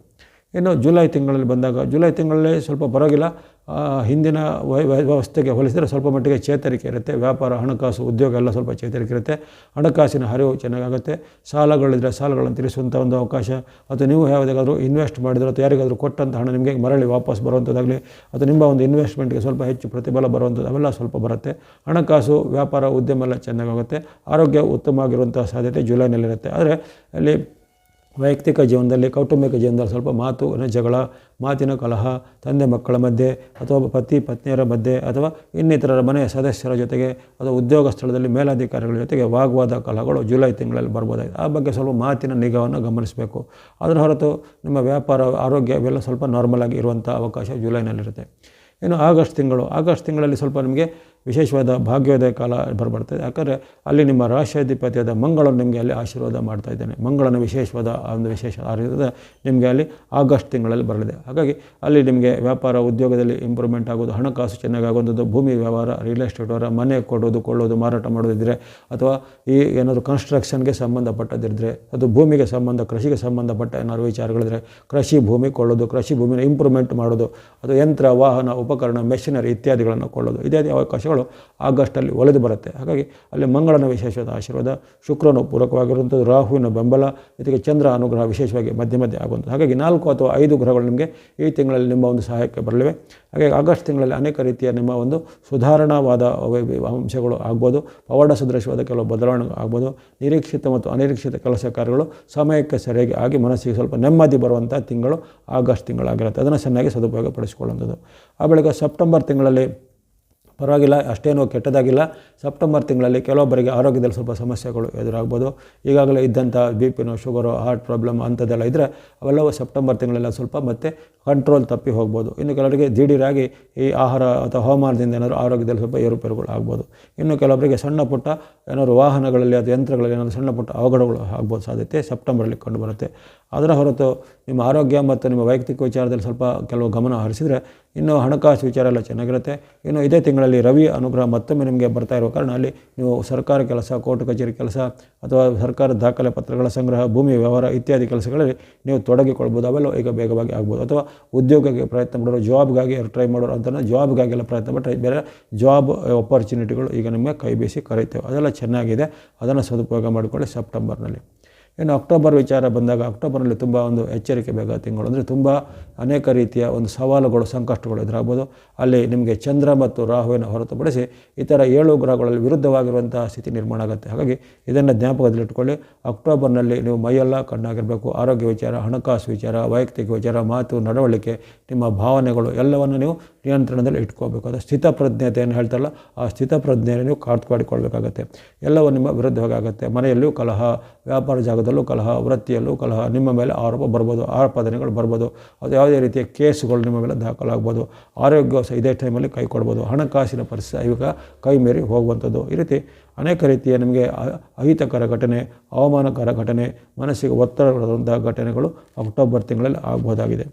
ಇನ್ನು ಜುಲೈ ತಿಂಗಳಲ್ಲಿ ಬಂದಾಗ, ಜುಲೈ ತಿಂಗಳಲ್ಲಿ ಸ್ವಲ್ಪ ಪರವಾಗಿಲ್ಲ. ಹಿಂದಿನ ವ್ಯವಸ್ಥೆಗೆ ಹೋಲಿಸಿದರೆ ಸ್ವಲ್ಪ ಮಟ್ಟಿಗೆ ಚೇತರಿಕೆ ಇರುತ್ತೆ. ವ್ಯಾಪಾರ, ಹಣಕಾಸು, ಉದ್ಯೋಗ ಎಲ್ಲ ಸ್ವಲ್ಪ ಚೇತರಿಕೆ ಇರುತ್ತೆ. ಹಣಕಾಸಿನ ಹರಿವು ಚೆನ್ನಾಗಾಗುತ್ತೆ. ಸಾಲಗಳಿದ್ದರೆ ಸಾಲಗಳನ್ನು ತೀರಿಸುವಂಥ ಒಂದು ಅವಕಾಶ. ಅಥವಾ ನೀವು ಯಾವುದಾದ್ರೂ ಇನ್ವೆಸ್ಟ್ ಮಾಡಿದ್ರೆ ಅಥವಾ ಯಾರಿಗಾದರೂ ಕೊಟ್ಟಂಥ ಹಣ ನಿಮಗೆ ಮರಳಿ ವಾಪಸ್ ಬರುವಂಥದ್ದಾಗಲಿ, ಅಥವಾ ನಿಮ್ಮ ಒಂದು ಇನ್ವೆಸ್ಟ್ಮೆಂಟ್ಗೆ ಸ್ವಲ್ಪ ಹೆಚ್ಚು ಪ್ರತಿಫಲ ಬರುವಂಥದ್ದು, ಅವೆಲ್ಲ ಸ್ವಲ್ಪ ಬರುತ್ತೆ. ಹಣಕಾಸು, ವ್ಯಾಪಾರ, ಉದ್ಯಮ ಎಲ್ಲ ಚೆನ್ನಾಗಾಗುತ್ತೆ. ಆರೋಗ್ಯ ಉತ್ತಮವಾಗಿರುವಂಥ ಸಾಧ್ಯತೆ ಜುಲೈನಲ್ಲಿರುತ್ತೆ. ಆದರೆ ಅಲ್ಲಿ ವೈಯಕ್ತಿಕ ಜೀವನದಲ್ಲಿ, ಕೌಟುಂಬಿಕ ಜೀವನದಲ್ಲಿ ಸ್ವಲ್ಪ ಮಾತು ಜಗಳ, ಮಾತಿನ ಕಲಹ, ತಂದೆ ಮಕ್ಕಳ ಮಧ್ಯೆ ಅಥವಾ ಪತಿ, ಪತ್ನಿಯರ ಮಧ್ಯೆ ಅಥವಾ ಇನ್ನಿತರರ ಮನೆಯ ಸದಸ್ಯರ ಜೊತೆಗೆ ಅಥವಾ ಉದ್ಯೋಗ ಸ್ಥಳದಲ್ಲಿ ಮೇಲಾಧಿಕಾರಿಗಳ ಜೊತೆಗೆ ವಾಗ್ವಾದ ಕಲಹಗಳು ಜುಲೈ ತಿಂಗಳಲ್ಲಿ ಬರ್ಬೋದಾಗಿದೆ. ಆ ಬಗ್ಗೆ ಸ್ವಲ್ಪ ಮಾತಿನ ನಿಗಾವನ್ನು ಗಮನಿಸಬೇಕು. ಅದರ ಹೊರತು ನಿಮ್ಮ ವ್ಯಾಪಾರ, ಆರೋಗ್ಯ ಇವೆಲ್ಲ ಸ್ವಲ್ಪ ನಾರ್ಮಲ್ ಆಗಿ ಇರುವಂಥ ಅವಕಾಶ ಜುಲೈನಲ್ಲಿರುತ್ತೆ. ಇನ್ನು ಆಗಸ್ಟ್ ತಿಂಗಳು, ಆಗಸ್ಟ್ ತಿಂಗಳಲ್ಲಿ ಸ್ವಲ್ಪ ನಿಮಗೆ ವಿಶೇಷವಾದ ಭಾಗ್ಯೋದಯ ಕಾಲ ಬರಬರ್ತದೆ ಯಾಕಂದರೆ ಅಲ್ಲಿ ನಿಮ್ಮ ರಾಷ್ಟ್ರಾಧಿಪತಿಯಾದ ಮಂಗಳನು ನಿಮಗೆ ಅಲ್ಲಿ ಆಶೀರ್ವಾದ ಮಾಡ್ತಾ ಇದ್ದೇನೆ. ಮಂಗಳನ ವಿಶೇಷವಾದ ಒಂದು ವಿಶೇಷ ಆಶೀರ್ವಾದ ನಿಮಗೆ ಅಲ್ಲಿ ಆಗಸ್ಟ್ ತಿಂಗಳಲ್ಲಿ ಬರಲಿದೆ. ಹಾಗಾಗಿ ಅಲ್ಲಿ ನಿಮಗೆ ವ್ಯಾಪಾರ ಉದ್ಯೋಗದಲ್ಲಿ ಇಂಪ್ರೂವ್ಮೆಂಟ್ ಆಗೋದು, ಹಣಕಾಸು ಚೆನ್ನಾಗಿ ಆಗುವಂಥದ್ದು ಭೂಮಿ ವ್ಯವಹಾರ ರಿಯಲ್ ಎಸ್ಟೇಟ್ ಅವರ ಮನೆ ಕೊಡೋದು, ಕೊಳ್ಳೋದು, ಮಾರಾಟ ಮಾಡೋದಿದ್ದರೆ ಅಥವಾ ಈ ಏನಾದರೂ ಕನ್ಸ್ಟ್ರಕ್ಷನ್ಗೆ ಸಂಬಂಧಪಟ್ಟದಿದ್ದರೆ, ಅದು ಭೂಮಿಗೆ ಸಂಬಂಧ, ಕೃಷಿಗೆ ಸಂಬಂಧಪಟ್ಟ ಏನಾದ್ರು ವಿಚಾರಗಳಿದ್ರೆ ಕೃಷಿ ಭೂಮಿ ಕೊಳ್ಳೋದು, ಕೃಷಿ ಭೂಮಿನ ಇಂಪ್ರೂವ್ಮೆಂಟ್ ಮಾಡೋದು, ಅದು ಯಂತ್ರ, ವಾಹನ, ಉಪಕರಣ ಮೆಷಿನರಿ ಇತ್ಯಾದಿಗಳನ್ನು ಕೊಳ್ಳೋದು. ಇತ್ಯಾದಿ ಅವಕಾಶಗಳು ಆಗಸ್ಟಲ್ಲಿ ಒಲಿದು ಬರುತ್ತೆ. ಹಾಗಾಗಿ ಅಲ್ಲಿ ಮಂಗಳನ ವಿಶೇಷವಾದ ಆಶೀರ್ವಾದ, ಶುಕ್ರನು ಪೂರಕವಾಗಿರುವಂಥದ್ದು, ರಾಹುವಿನ ಬೆಂಬಲ, ಜೊತೆಗೆ ಚಂದ್ರ ಅನುಗ್ರಹ ವಿಶೇಷವಾಗಿ ಮಧ್ಯೆ ಮಧ್ಯೆ ಆಗುವಂಥದ್ದು. ಹಾಗಾಗಿ ನಾಲ್ಕು ಅಥವಾ ಐದು ಗ್ರಹಗಳು ನಿಮಗೆ ಈ ತಿಂಗಳಲ್ಲಿ ನಿಮ್ಮ ಒಂದು ಸಹಾಯಕ್ಕೆ ಬರಲಿವೆ. ಹಾಗಾಗಿ ಆಗಸ್ಟ್ ತಿಂಗಳಲ್ಲಿ ಅನೇಕ ರೀತಿಯ ನಿಮ್ಮ ಒಂದು ಸುಧಾರಣಾವಾದ ಅಂಶಗಳು ಆಗ್ಬೋದು. ಪವಾಡ ಸದೃಶವಾದ ಕೆಲವು ಬದಲಾವಣೆ ಆಗ್ಬೋದು. ನಿರೀಕ್ಷಿತ ಮತ್ತು ಅನಿರೀಕ್ಷಿತ ಕೆಲಸ ಕಾರ್ಯಗಳು ಸಮಯಕ್ಕೆ ಸರಿಯಾಗಿ ಆಗಿ ಮನಸ್ಸಿಗೆ ಸ್ವಲ್ಪ ನೆಮ್ಮದಿ ಬರುವಂಥ ತಿಂಗಳು ಆಗಸ್ಟ್ ತಿಂಗಳಾಗಿರುತ್ತೆ. ಅದನ್ನು ಚೆನ್ನಾಗಿ ಸದುಪಯೋಗ ಪಡಿಸಿಕೊಳ್ಳುವಂಥದ್ದು ಆ ಬಳಿಕ ಸೆಪ್ಟೆಂಬರ್ ತಿಂಗಳಲ್ಲಿ ಪರವಾಗಿಲ್ಲ, ಅಷ್ಟೇನೂ ಕೆಟ್ಟದಾಗಿಲ್ಲ. ಸೆಪ್ಟೆಂಬರ್ ತಿಂಗಳಲ್ಲಿ ಕೆಲವೊಬ್ಬರಿಗೆ ಆರೋಗ್ಯದಲ್ಲಿ ಸ್ವಲ್ಪ ಸಮಸ್ಯೆಗಳು ಎದುರಾಗ್ಬೋದು. ಈಗಾಗಲೇ ಇದ್ದಂಥ ಬಿ ಪಿನೋ ಶುಗರು ಹಾರ್ಟ್ ಪ್ರಾಬ್ಲಮ್ ಅಂಥದ್ದೆಲ್ಲ ಇದ್ದರೆ ಅವೆಲ್ಲವೂ ಸೆಪ್ಟೆಂಬರ್ ತಿಂಗಳೆಲ್ಲ ಸ್ವಲ್ಪ ಮತ್ತೆ ಕಂಟ್ರೋಲ್ ತಪ್ಪಿ ಹೋಗ್ಬೋದು. ಇನ್ನು ಕೆಲವರಿಗೆ ದಿಢೀರಾಗಿ ಈ ಆಹಾರ ಅಥವಾ ಹವಾಮಾನದಿಂದ ಏನಾದರೂ ಆರೋಗ್ಯದಲ್ಲಿ ಸ್ವಲ್ಪ ಏರುಪೇರುಗಳು ಆಗ್ಬೋದು. ಇನ್ನು ಕೆಲವರಿಗೆ ಸಣ್ಣ ಪುಟ್ಟ ಏನಾದರೂ ವಾಹನಗಳಲ್ಲಿ ಅಥವಾ ಯಂತ್ರಗಳಲ್ಲಿ ಏನಾದರೂ ಸಣ್ಣ ಪುಟ್ಟ ಅವಘಡಗಳು ಆಗ್ಬೋದು ಸಾಧ್ಯತೆ ಸೆಪ್ಟೆಂಬರಲ್ಲಿ ಕಂಡುಬರುತ್ತೆ. ಅದರ ಹೊರತು ನಿಮ್ಮ ಆರೋಗ್ಯ ಮತ್ತು ನಿಮ್ಮ ವೈಯಕ್ತಿಕ ವಿಚಾರದಲ್ಲಿ ಸ್ವಲ್ಪ ಕೆಲವು ಗಮನ ಹರಿಸಿದರೆ ಇನ್ನು ಹಣಕಾಸು ವಿಚಾರ ಎಲ್ಲ ಚೆನ್ನಾಗಿರುತ್ತೆ. ಇನ್ನು ಇದೇ ತಿಂಗಳಲ್ಲಿ ರವಿ ಅನುಗ್ರಹ ಮತ್ತೊಮ್ಮೆ ನಿಮಗೆ ಬರ್ತಾ ಇರುವ ಕಾರಣ ಅಲ್ಲಿ ನೀವು ಸರ್ಕಾರ ಕೆಲಸ, ಕೋರ್ಟ್ ಕಚೇರಿ ಕೆಲಸ ಅಥವಾ ಸರ್ಕಾರದ ದಾಖಲೆ ಪತ್ರಗಳ ಸಂಗ್ರಹ, ಭೂಮಿ ವ್ಯವಹಾರ ಇತ್ಯಾದಿ ಕೆಲಸಗಳಲ್ಲಿ ನೀವು ತೊಡಗಿಕೊಳ್ಬೋದು. ಅವೆಲ್ಲ ಈಗ ಬೇಗವಾಗಿ ಆಗ್ಬೋದು. ಅಥವಾ ಉದ್ಯೋಗಕ್ಕೆ ಪ್ರಯತ್ನ ಮಾಡೋರು ಜಾಬ್ಗಾಗಿ ಟ್ರೈ ಮಾಡೋರು ಅಂತ ಜಾಬ್ಗಾಗೆಲ್ಲ ಪ್ರಯತ್ನ ಪಟ್ಟರೆ ಬೇರೆ ಜಾಬ್ ಅಪರ್ಚುನಿಟಿಗಳು ಈಗ ನಿಮಗೆ ಕೈ ಬೀಸಿ ಕರೀತೇವೆ. ಅದೆಲ್ಲ ಚೆನ್ನಾಗಿದೆ. ಅದನ್ನು ಸದುಪಯೋಗ ಮಾಡಿಕೊಳ್ಳಿ ಸೆಪ್ಟೆಂಬರ್ನಲ್ಲಿ. ಇನ್ನು ಅಕ್ಟೋಬರ್ ವಿಚಾರ ಬಂದಾಗ ಅಕ್ಟೋಬರ್ನಲ್ಲಿ ತುಂಬ ಒಂದು ಎಚ್ಚರಿಕೆ ಬೇಕಾದ ತಿಂಗಳು. ಅಂದರೆ ತುಂಬ ಅನೇಕ ರೀತಿಯ ಒಂದು ಸವಾಲುಗಳು, ಸಂಕಷ್ಟಗಳು ಎದುರಾಗ್ಬೋದು. ಅಲ್ಲಿ ನಿಮಗೆ ಚಂದ್ರ ಮತ್ತು ರಾಹುವಿನ ಹೊರತುಪಡಿಸಿ ಇತರ ಏಳು ಗ್ರಹಗಳಲ್ಲಿ ವಿರುದ್ಧವಾಗಿರುವಂತಹ ಸ್ಥಿತಿ ನಿರ್ಮಾಣ ಆಗುತ್ತೆ. ಹಾಗಾಗಿ ಇದನ್ನು ಜ್ಞಾಪಕದಲ್ಲಿಟ್ಕೊಳ್ಳಿ ಅಕ್ಟೋಬರ್ನಲ್ಲಿ ನೀವು ಮೈಯೆಲ್ಲ ಕಣ್ಣಾಗಿರಬೇಕು. ಆರೋಗ್ಯ ವಿಚಾರ, ಹಣಕಾಸು ವಿಚಾರ, ವೈಯಕ್ತಿಕ ವಿಚಾರ, ಮಾತು, ನಡವಳಿಕೆ, ನಿಮ್ಮ ಭಾವನೆಗಳು ಎಲ್ಲವನ್ನು ನೀವು ನಿಯಂತ್ರಣದಲ್ಲಿ ಇಟ್ಕೋಬೇಕು. ಅದು ಸ್ಥಿತಪ್ರಜ್ಞತೆಯನ್ನು ಹೇಳ್ತಾರಲ್ಲ, ಆ ಸ್ಥಿತಪ್ರಜ್ಞೆಯನ್ನು ನೀವು ಕಾಪಾಡಿಕೊಳ್ಬೇಕಾಗತ್ತೆ ಎಲ್ಲವೂ ನಿಮ್ಮ ವಿರುದ್ಧವಾಗುತ್ತೆ. ಮನೆಯಲ್ಲಿಯೂ ಕಲಹ, ವ್ಯಾಪಾರ ಜಾಗದಲ್ಲೂ ಕಲಹ ವೃತ್ತಿಯಲ್ಲೂ ಕಲಹ ನಿಮ್ಮ ಮೇಲೆ ಆರೋಪ ಬರ್ಬೋದು ಆರೋಪದನೆಗಳು ಬರ್ಬೋದು, ಅದು ಯಾವುದೇ ರೀತಿಯ ಕೇಸುಗಳು ನಿಮ್ಮ ಮೇಲೆ ದಾಖಲಾಗ್ಬೋದು, ಆರೋಗ್ಯ ಸಹ ಇದೇ ಟೈಮಲ್ಲಿ ಕೈ ಕೊಡ್ಬೋದು ಹಣಕಾಸಿನ ಪರಿಸ್ಥಿತಿ ಇವಾಗ ಕೈ ಮೀರಿ ಹೋಗುವಂಥದ್ದು. ಈ ರೀತಿ ಅನೇಕ ರೀತಿಯ ನಿಮಗೆ ಅಹಿತಕರ ಘಟನೆ, ಅವಮಾನಕರ ಘಟನೆ, ಮನಸ್ಸಿಗೆ ಒತ್ತಡ ಕೊಡುವಂಥ ಘಟನೆಗಳು ಅಕ್ಟೋಬರ್ ತಿಂಗಳಲ್ಲಿ ಆಗ್ಬೋದಾಗಿದೆ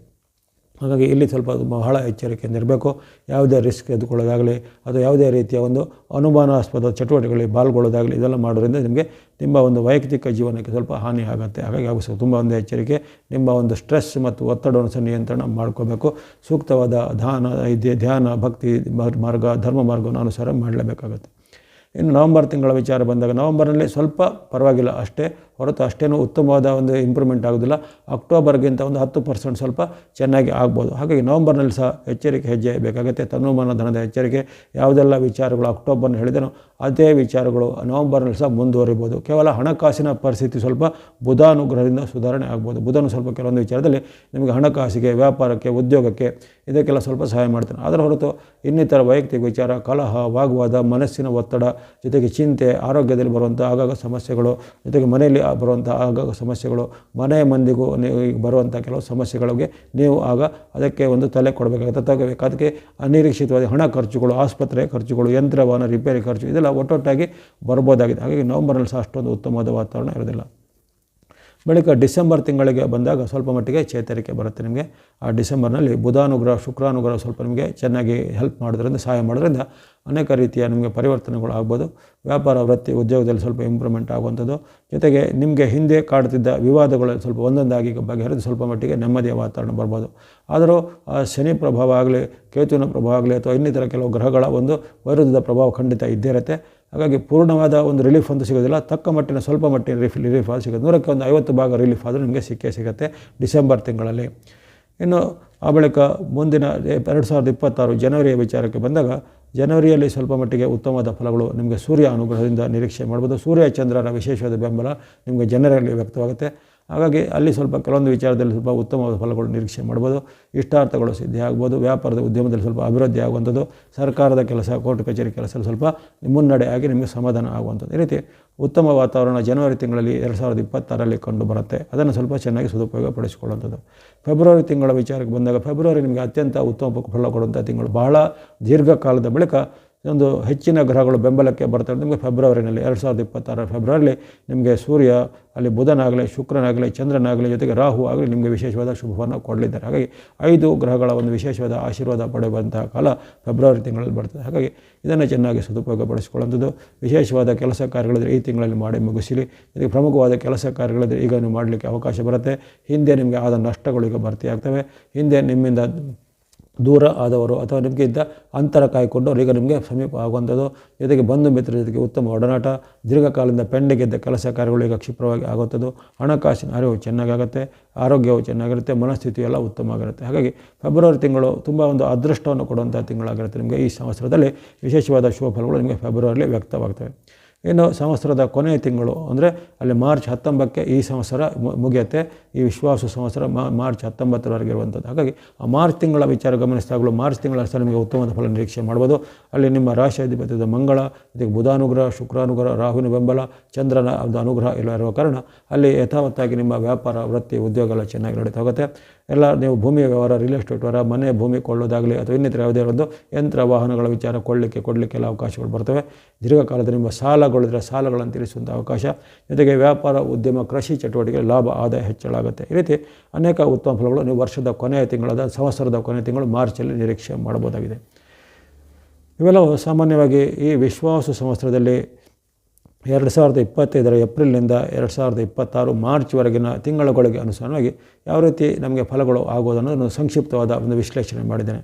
ಹಾಗಾಗಿ ಇಲ್ಲಿ ಸ್ವಲ್ಪ ಬಹಳ ಎಚ್ಚರಿಕೆಯಿಂದ ಇರಬೇಕು ಯಾವುದೇ ರಿಸ್ಕ್ ಎದುಕೊಳ್ಳೋದಾಗಲಿ ಅಥವಾ ಯಾವುದೇ ರೀತಿಯ ಒಂದು ಅನುಮಾನಾಸ್ಪದ ಚಟುವಟಿಕೆಗಳಿಗೆ ಪಾಲ್ಗೊಳ್ಳೋದಾಗಲಿ, ಇದೆಲ್ಲ ಮಾಡೋದ್ರಿಂದ ನಿಮಗೆ ನಿಮ್ಮ ಒಂದು ವೈಯಕ್ತಿಕ ಜೀವನಕ್ಕೆ ಸ್ವಲ್ಪ ಹಾನಿ ಆಗುತ್ತೆ. ಹಾಗಾಗಿ ಸಹ ತುಂಬ ಒಂದು ಎಚ್ಚರಿಕೆ ನಿಮ್ಮ ಒಂದು ಸ್ಟ್ರೆಸ್ ಮತ್ತು ಒತ್ತಡವನ್ನು ಸಹ ನಿಯಂತ್ರಣ ಮಾಡ್ಕೋಬೇಕು. ಸೂಕ್ತವಾದ ಧಾನ ಇದೆ ಧ್ಯಾನ, ಭಕ್ತಿ, ಮಾರ್- ಮಾರ್ಗ, ಧರ್ಮ ಮಾರ್ಗವನ್ನು ಅನುಸಾರ ಮಾಡಲೇಬೇಕಾಗುತ್ತೆ. ಇನ್ನು ನವಂಬರ್ ತಿಂಗಳ ವಿಚಾರ ಬಂದಾಗ, ನವಂಬರ್ನಲ್ಲಿ ಸ್ವಲ್ಪ ಪರವಾಗಿಲ್ಲ ಅಷ್ಟೇ. ಹೊರತು ಅಷ್ಟೇನು ಉತ್ತಮವಾದ ಒಂದು ಇಂಪ್ರೂವ್ಮೆಂಟ್ ಆಗೋದಿಲ್ಲ. ಅಕ್ಟೋಬರ್ಗಿಂತ ಒಂದು ಹತ್ತು ಪರ್ಸೆಂಟ್ ಸ್ವಲ್ಪ ಚೆನ್ನಾಗಿ ಆಗ್ಬೋದು. ಹಾಗಾಗಿ ನವಂಬರ್ನಲ್ಲಿ ಸಹ ಎಚ್ಚರಿಕೆ ಹೆಜ್ಜೆ ಬೇಕಾಗುತ್ತೆ. ತನುಮಾನ ಧನದ ಎಚ್ಚರಿಕೆ, ಯಾವುದೆಲ್ಲ ವಿಚಾರಗಳು ಅಕ್ಟೋಬರ್ನ ಹೇಳಿದನೋ ಅದೇ ವಿಚಾರಗಳು ನವಂಬರ್ನಲ್ಲಿ ಸಹ ಮುಂದುವರಿಬೋದು. ಕೇವಲ ಹಣಕಾಸಿನ ಪರಿಸ್ಥಿತಿ ಸ್ವಲ್ಪ ಬುಧಾನುಗ್ರಹದಿಂದ ಸುಧಾರಣೆ ಆಗ್ಬೋದು. ಬುಧನು ಸ್ವಲ್ಪ ಕೆಲವೊಂದು ವಿಚಾರದಲ್ಲಿ ನಿಮಗೆ ಹಣಕಾಸಿಗೆ, ವ್ಯಾಪಾರಕ್ಕೆ, ಉದ್ಯೋಗಕ್ಕೆ ಇದಕ್ಕೆಲ್ಲ ಸ್ವಲ್ಪ ಸಹಾಯ ಮಾಡ್ತಾನೆ. ಅದರ ಹೊರತು ಇನ್ನಿತರ ವೈಯಕ್ತಿಕ ವಿಚಾರ, ಕಲಹ, ವಾಗ್ವಾದ, ಮನಸ್ಸಿನ ಒತ್ತಡ, ಜೊತೆಗೆ ಚಿಂತೆ, ಆರೋಗ್ಯದಲ್ಲಿ ಬರುವಂಥ ಆಗಾಗ ಸಮಸ್ಯೆಗಳು, ಜೊತೆಗೆ ಮನೆಯಲ್ಲಿ ಬರುವಂಥ ಆಗ ಸಮಸ್ಯೆಗಳು ಮನೆ ಮಂದಿಗೂ ನೀವು ಈಗ ಬರುವಂಥ ಕೆಲವು ಸಮಸ್ಯೆಗಳಿಗೆ ನೀವು ಆಗ ಅದಕ್ಕೆ ಒಂದು ತಲೆ ಕೊಡಬೇಕಾಗುತ್ತೆ. ತಗೋಬೇಕು ಅದಕ್ಕೆ ಅನಿರೀಕ್ಷಿತವಾದ ಹಣ ಖರ್ಚುಗಳು, ಆಸ್ಪತ್ರೆ ಖರ್ಚುಗಳು ಯಂತ್ರ ವಾಹನ ರಿಪೇರಿ ಖರ್ಚು ಇದೆಲ್ಲ ಒಟ್ಟೊಟ್ಟಾಗಿ ಬರ್ಬೋದಾಗಿದೆ. ಹಾಗಾಗಿ ನವಂಬರ್ನಲ್ಲಿ ಸಹ ಅಷ್ಟೊಂದು ಉತ್ತಮವಾದ ವಾತಾವರಣ ಇರೋದಿಲ್ಲ. ಬಳಿಕ ಡಿಸೆಂಬರ್ ತಿಂಗಳಿಗೆ ಬಂದಾಗ ಸ್ವಲ್ಪ ಮಟ್ಟಿಗೆ ಚೇತರಿಕೆ ಬರುತ್ತೆ ನಿಮಗೆ. ಆ ಡಿಸೆಂಬರ್ನಲ್ಲಿ ಬುಧಾನುಗ್ರಹ, ಶುಕ್ರಾನುಗ್ರಹ ಸ್ವಲ್ಪ ನಿಮಗೆ ಚೆನ್ನಾಗಿ ಹೆಲ್ಪ್ ಮಾಡೋದ್ರಿಂದ, ಸಹಾಯ ಮಾಡೋದ್ರಿಂದ ಅನೇಕ ರೀತಿಯ ನಿಮಗೆ ಪರಿವರ್ತನೆಗಳು ಆಗ್ಬೋದು ವ್ಯಾಪಾರ, ವೃತ್ತಿ, ಉದ್ಯೋಗದಲ್ಲಿ ಸ್ವಲ್ಪ ಇಂಪ್ರೂವ್ಮೆಂಟ್ ಆಗುವಂಥದ್ದು. ಜೊತೆಗೆ ನಿಮಗೆ ಹಿಂದೆ ಕಾಡ್ತಿದ್ದ ವಿವಾದಗಳು ಸ್ವಲ್ಪ ಒಂದೊಂದಾಗಿ ಬಗೆಹರಿದು ಸ್ವಲ್ಪ ಮಟ್ಟಿಗೆ ನೆಮ್ಮದಿಯ ವಾತಾವರಣ ಬರ್ಬೋದು. ಆದರೂ ಶನಿ ಪ್ರಭಾವ ಆಗಲಿ, ಕೇತುವಿನ ಪ್ರಭಾವ ಆಗಲಿ ಅಥವಾ ಇನ್ನಿತರ ಕೆಲವು ಗ್ರಹಗಳ ಒಂದು ವೈರುದ್ಧದ ಪ್ರಭಾವ ಖಂಡಿತ ಇದ್ದೇ ಇರುತ್ತೆ. ಹಾಗಾಗಿ ಪೂರ್ಣವಾದ ಒಂದು ರಿಲೀಫ್ ಅಂತೂ ಸಿಗೋದಿಲ್ಲ. ತಕ್ಕ ಮಟ್ಟಿನ ಸ್ವಲ್ಪ ಮಟ್ಟಿನ ರಿಫ್ ರಿಲೀಫ್ ಆಗಿ ಸಿಗುತ್ತೆ ನೂರಕ್ಕೆ ಒಂದು ಐವತ್ತು ಭಾಗ ರಿಲೀಫ್ ಆದರೂ ನಿಮಗೆ ಸಿಕ್ಕೇ ಸಿಗುತ್ತೆ ಡಿಸೆಂಬರ್ ತಿಂಗಳಲ್ಲಿ. ಇನ್ನು ಆ ಬಳಿಕ ಮುಂದಿನ ಎರಡು ಸಾವಿರದ ಇಪ್ಪತ್ತಾರು ಜನವರಿಯ ವಿಚಾರಕ್ಕೆ ಬಂದಾಗ ಜನವರಿಯಲ್ಲಿ ಸ್ವಲ್ಪ ಮಟ್ಟಿಗೆ ಉತ್ತಮವಾದ ಫಲಗಳು ನಿಮಗೆ ಸೂರ್ಯ ಅನುಗ್ರಹದಿಂದ ನಿರೀಕ್ಷೆ ಮಾಡ್ಬೋದು. ಸೂರ್ಯ ಚಂದ್ರನ ವಿಶೇಷವಾದ ಬೆಂಬಲ ನಿಮಗೆ ಜನರಲ್ಲಿ ವ್ಯಕ್ತವಾಗುತ್ತೆ. ಹಾಗಾಗಿ ಅಲ್ಲಿ ಸ್ವಲ್ಪ ಕೆಲವೊಂದು ವಿಚಾರದಲ್ಲಿ ಸ್ವಲ್ಪ ಉತ್ತಮವಾದ ಫಲಗಳು ನಿರೀಕ್ಷೆ ಮಾಡ್ಬೋದು, ಇಷ್ಟಾರ್ಥಗಳು ಸಿದ್ಧಿ ಆಗ್ಬೋದು, ವ್ಯಾಪಾರದ ಉದ್ಯಮದಲ್ಲಿ ಸ್ವಲ್ಪ ಅಭಿವೃದ್ಧಿ ಆಗುವಂಥದ್ದು, ಸರ್ಕಾರದ ಕೆಲಸ, ಕೋರ್ಟ್ ಕಚೇರಿ ಕೆಲಸ ಸ್ವಲ್ಪ ಮುನ್ನಡೆ ಆಗಿ ನಿಮಗೆ ಸಮಾಧಾನ ಆಗುವಂಥದ್ದು. ಈ ರೀತಿ ಉತ್ತಮ ವಾತಾವರಣ ಜನವರಿ ತಿಂಗಳಲ್ಲಿ ಎರಡು ಸಾವಿರದ ಇಪ್ಪತ್ತಾರಲ್ಲಿ ಕಂಡು ಬರುತ್ತೆ. ಅದನ್ನು ಸ್ವಲ್ಪ ಚೆನ್ನಾಗಿ ಸದುಪಯೋಗ ಪಡಿಸಿಕೊಳ್ಳುವಂಥದ್ದು ಫೆಬ್ರವರಿ ತಿಂಗಳ ವಿಚಾರಕ್ಕೆ ಬಂದಾಗ ಫೆಬ್ರವರಿ ನಿಮಗೆ ಅತ್ಯಂತ ಉತ್ತಮ ಫಲ ಕೊಡುವಂಥ ತಿಂಗಳು ಬಹಳ ದೀರ್ಘಕಾಲದ ಬಳಿಕ ಒಂದು ಹೆಚ್ಚಿನ ಗ್ರಹಗಳು ಬೆಂಬಲಕ್ಕೆ ಬರ್ತವೆ ನಿಮಗೆ ಫೆಬ್ರವರಿನಲ್ಲಿ, ಎರಡು ಸಾವಿರದ ಇಪ್ಪತ್ತಾರರ ಫೆಬ್ರವರಿಲಿ ನಿಮಗೆ ಸೂರ್ಯ, ಅಲ್ಲಿ ಬುಧನಾಗಲಿ, ಶುಕ್ರನಾಗಲಿ, ಚಂದ್ರನಾಗಲಿ ಜೊತೆಗೆ ರಾಹು ಆಗಲಿ ನಿಮಗೆ ವಿಶೇಷವಾದ ಶುಭವನ್ನು ಕೊಡಲಿದ್ದಾರೆ. ಹಾಗಾಗಿ ಐದು ಗ್ರಹಗಳ ಒಂದು ವಿಶೇಷವಾದ ಆಶೀರ್ವಾದ ಪಡೆಯುವಂತಹ ಕಾಲ ಫೆಬ್ರವರಿ ತಿಂಗಳಲ್ಲಿ ಬರ್ತದೆ. ಹಾಗಾಗಿ ಇದನ್ನು ಚೆನ್ನಾಗಿ ಸದುಪಯೋಗಪಡಿಸಿಕೊಳ್ಳುವಂಥದ್ದು. ವಿಶೇಷವಾದ ಕೆಲಸ ಕಾರ್ಯಗಳಿದ್ರೆ ಈ ತಿಂಗಳಲ್ಲಿ ಮಾಡಿ ಮುಗಿಸಲಿ. ಇದಕ್ಕೆ ಪ್ರಮುಖವಾದ ಕೆಲಸ ಕಾರ್ಯಗಳಿದ್ರೆ ಈಗ ನೀವು ಮಾಡಲಿಕ್ಕೆ ಅವಕಾಶ ಬರುತ್ತೆ. ಹಿಂದೆ ನಿಮಗೆ ಆದ ನಷ್ಟಗಳು ಈಗ ಭರ್ತಿಯಾಗ್ತವೆ. ಹಿಂದೆ ನಿಮ್ಮಿಂದ ದೂರ ಆದವರು ಅಥವಾ ನಿಮಗೆ ಇದ್ದ ಅಂತರ ಕಾಯ್ಕೊಂಡು ಈಗ ನಿಮಗೆ ಸಮೀಪ ಆಗುವಂಥದ್ದು, ಜೊತೆಗೆ ಬಂಧು ಮಿತ್ರ ಜೊತೆಗೆ ಉತ್ತಮ ಒಡನಾಟ, ದೀರ್ಘಕಾಲದಿಂದ ಪೆಂಡಿಗೆದ್ದ ಕೆಲಸ ಕಾರ್ಯಗಳು ಈಗ ಕ್ಷಿಪ್ರವಾಗಿ ಆಗುವಂಥದ್ದು. ಹಣಕಾಸಿನ ಅರಿವು ಚೆನ್ನಾಗಾಗುತ್ತೆ ಆರೋಗ್ಯವು ಚೆನ್ನಾಗಿರುತ್ತೆ, ಮನಸ್ಥಿತಿ ಎಲ್ಲ ಉತ್ತಮ ಆಗಿರುತ್ತೆ ಹಾಗಾಗಿ ಫೆಬ್ರವರಿ ತಿಂಗಳು ತುಂಬ ಒಂದು ಅದೃಷ್ಟವನ್ನು ಕೊಡುವಂಥ ತಿಂಗಳಾಗಿರುತ್ತೆ ನಿಮಗೆ ಈ ಸಂವತ್ಸರದಲ್ಲಿ. ವಿಶೇಷವಾದ ಶುಭ ಫಲಗಳು ನಿಮಗೆ ಫೆಬ್ರವರಿಯಲ್ಲಿ ವ್ಯಕ್ತವಾಗ್ತವೆ. ಇನ್ನು ಸಂವತ್ಸರದ ಕೊನೆಯ ತಿಂಗಳು, ಅಂದರೆ ಅಲ್ಲಿ ಮಾರ್ಚ್ ಹತ್ತೊಂಬತ್ತಕ್ಕೆ ಈ ಸಂವತ್ಸರ ಮುಗಿಯುತ್ತೆ. ಈ ವಿಶ್ವಾಸ ಸಂವತ್ಸರ ಮಾರ್ಚ್ ಹತ್ತೊಂಬತ್ತರವರೆಗೆ ಇರುವಂಥದ್ದು. ಹಾಗಾಗಿ ಆ ಮಾರ್ಚ್ ತಿಂಗಳ ವಿಚಾರ ಗಮನಿಸಿದಾಗಲೂ ಮಾರ್ಚ್ ತಿಂಗಳ ಸಹ ನಿಮಗೆ ಉತ್ತಮವಾದ ಫಲ ನಿರೀಕ್ಷೆ ಮಾಡ್ಬೋದು. ಅಲ್ಲಿ ನಿಮ್ಮ ರಾಶಿಯಾಧಿಪತ್ಯದ ಮಂಗಳ, ಇದಕ್ಕೆ ಬುಧಾನುಗ್ರಹ, ಶುಕ್ರಾನುಗ್ರಹ, ರಾಹುವಿನ ಬೆಂಬಲ, ಚಂದ್ರನ ಒಂದು ಅನುಗ್ರಹ ಇಲ್ಲ ಇರುವ ಕಾರಣ ಅಲ್ಲಿ ಯಥಾವತ್ತಾಗಿ ನಿಮ್ಮ ವ್ಯಾಪಾರ, ವೃತ್ತಿ ಉದ್ಯೋಗ ಎಲ್ಲ ಚೆನ್ನಾಗಿ ನಡೀತಾ ಹೋಗುತ್ತೆ. ಎಲ್ಲ ನೀವು ಭೂಮಿ ವ್ಯವಹಾರ ರಿಯಲ್ ಎಸ್ಟೇಟ್ ವ್ಯವಹಾರ, ಮನೆ, ಭೂಮಿ ಕೊಳ್ಳೋದಾಗಲಿ ಅಥವಾ ಇನ್ನಿತರ ಯಾವುದೇ ಒಂದು ಯಂತ್ರ, ವಾಹನಗಳ ವಿಚಾರ ಕೊಳ್ಳಲಿಕ್ಕೆ ಕೊಡಲಿಕ್ಕೆಲ್ಲ ಅವಕಾಶಗಳು ಬರ್ತವೆ. ದೀರ್ಘಕಾಲದ ನಿಮ್ಮ ಸಾಲಗಳಿದ್ರೆ ಸಾಲಗಳನ್ನು ತೀರಿಸುವಂಥ ಅವಕಾಶ. ಜೊತೆಗೆ ವ್ಯಾಪಾರ, ಉದ್ಯಮ, ಕೃಷಿ ಚಟುವಟಿಕೆ ಲಾಭ, ಆದಾಯ ಹೆಚ್ಚಳ ಆಗುತ್ತೆ ಈ ರೀತಿ ಅನೇಕ ಉತ್ತಮ ಫಲಗಳು ನೀವು ವರ್ಷದ ಕೊನೆಯ ತಿಂಗಳಾದ ಸಂವತ್ಸರದ ಕೊನೆಯ ತಿಂಗಳು ಮಾರ್ಚಲ್ಲಿ ನಿರೀಕ್ಷೆ ಮಾಡಬಹುದಾಗಿದೆ. ಇವೆಲ್ಲವೂ ಸಾಮಾನ್ಯವಾಗಿ ಈ ವಿಶ್ವಾಸ ಸಂವತ್ಸರದಲ್ಲಿ ಎರಡು ಸಾವಿರದ ಇಪ್ಪತ್ತೈದರ ಏಪ್ರಿಲ್ನಿಂದ ಎರಡು ಸಾವಿರದ ಇಪ್ಪತ್ತಾರು ಮಾರ್ಚ್ವರೆಗಿನ ತಿಂಗಳುಗಳಿಗೆ ಅನುಸಾರವಾಗಿ ಯಾವ ರೀತಿ ನಮಗೆ ಫಲಗಳು ಆಗೋದನ್ನು ನಾನು ಸಂಕ್ಷಿಪ್ತವಾದ ಒಂದು ವಿಶ್ಲೇಷಣೆ ಮಾಡಿದ್ದೇನೆ.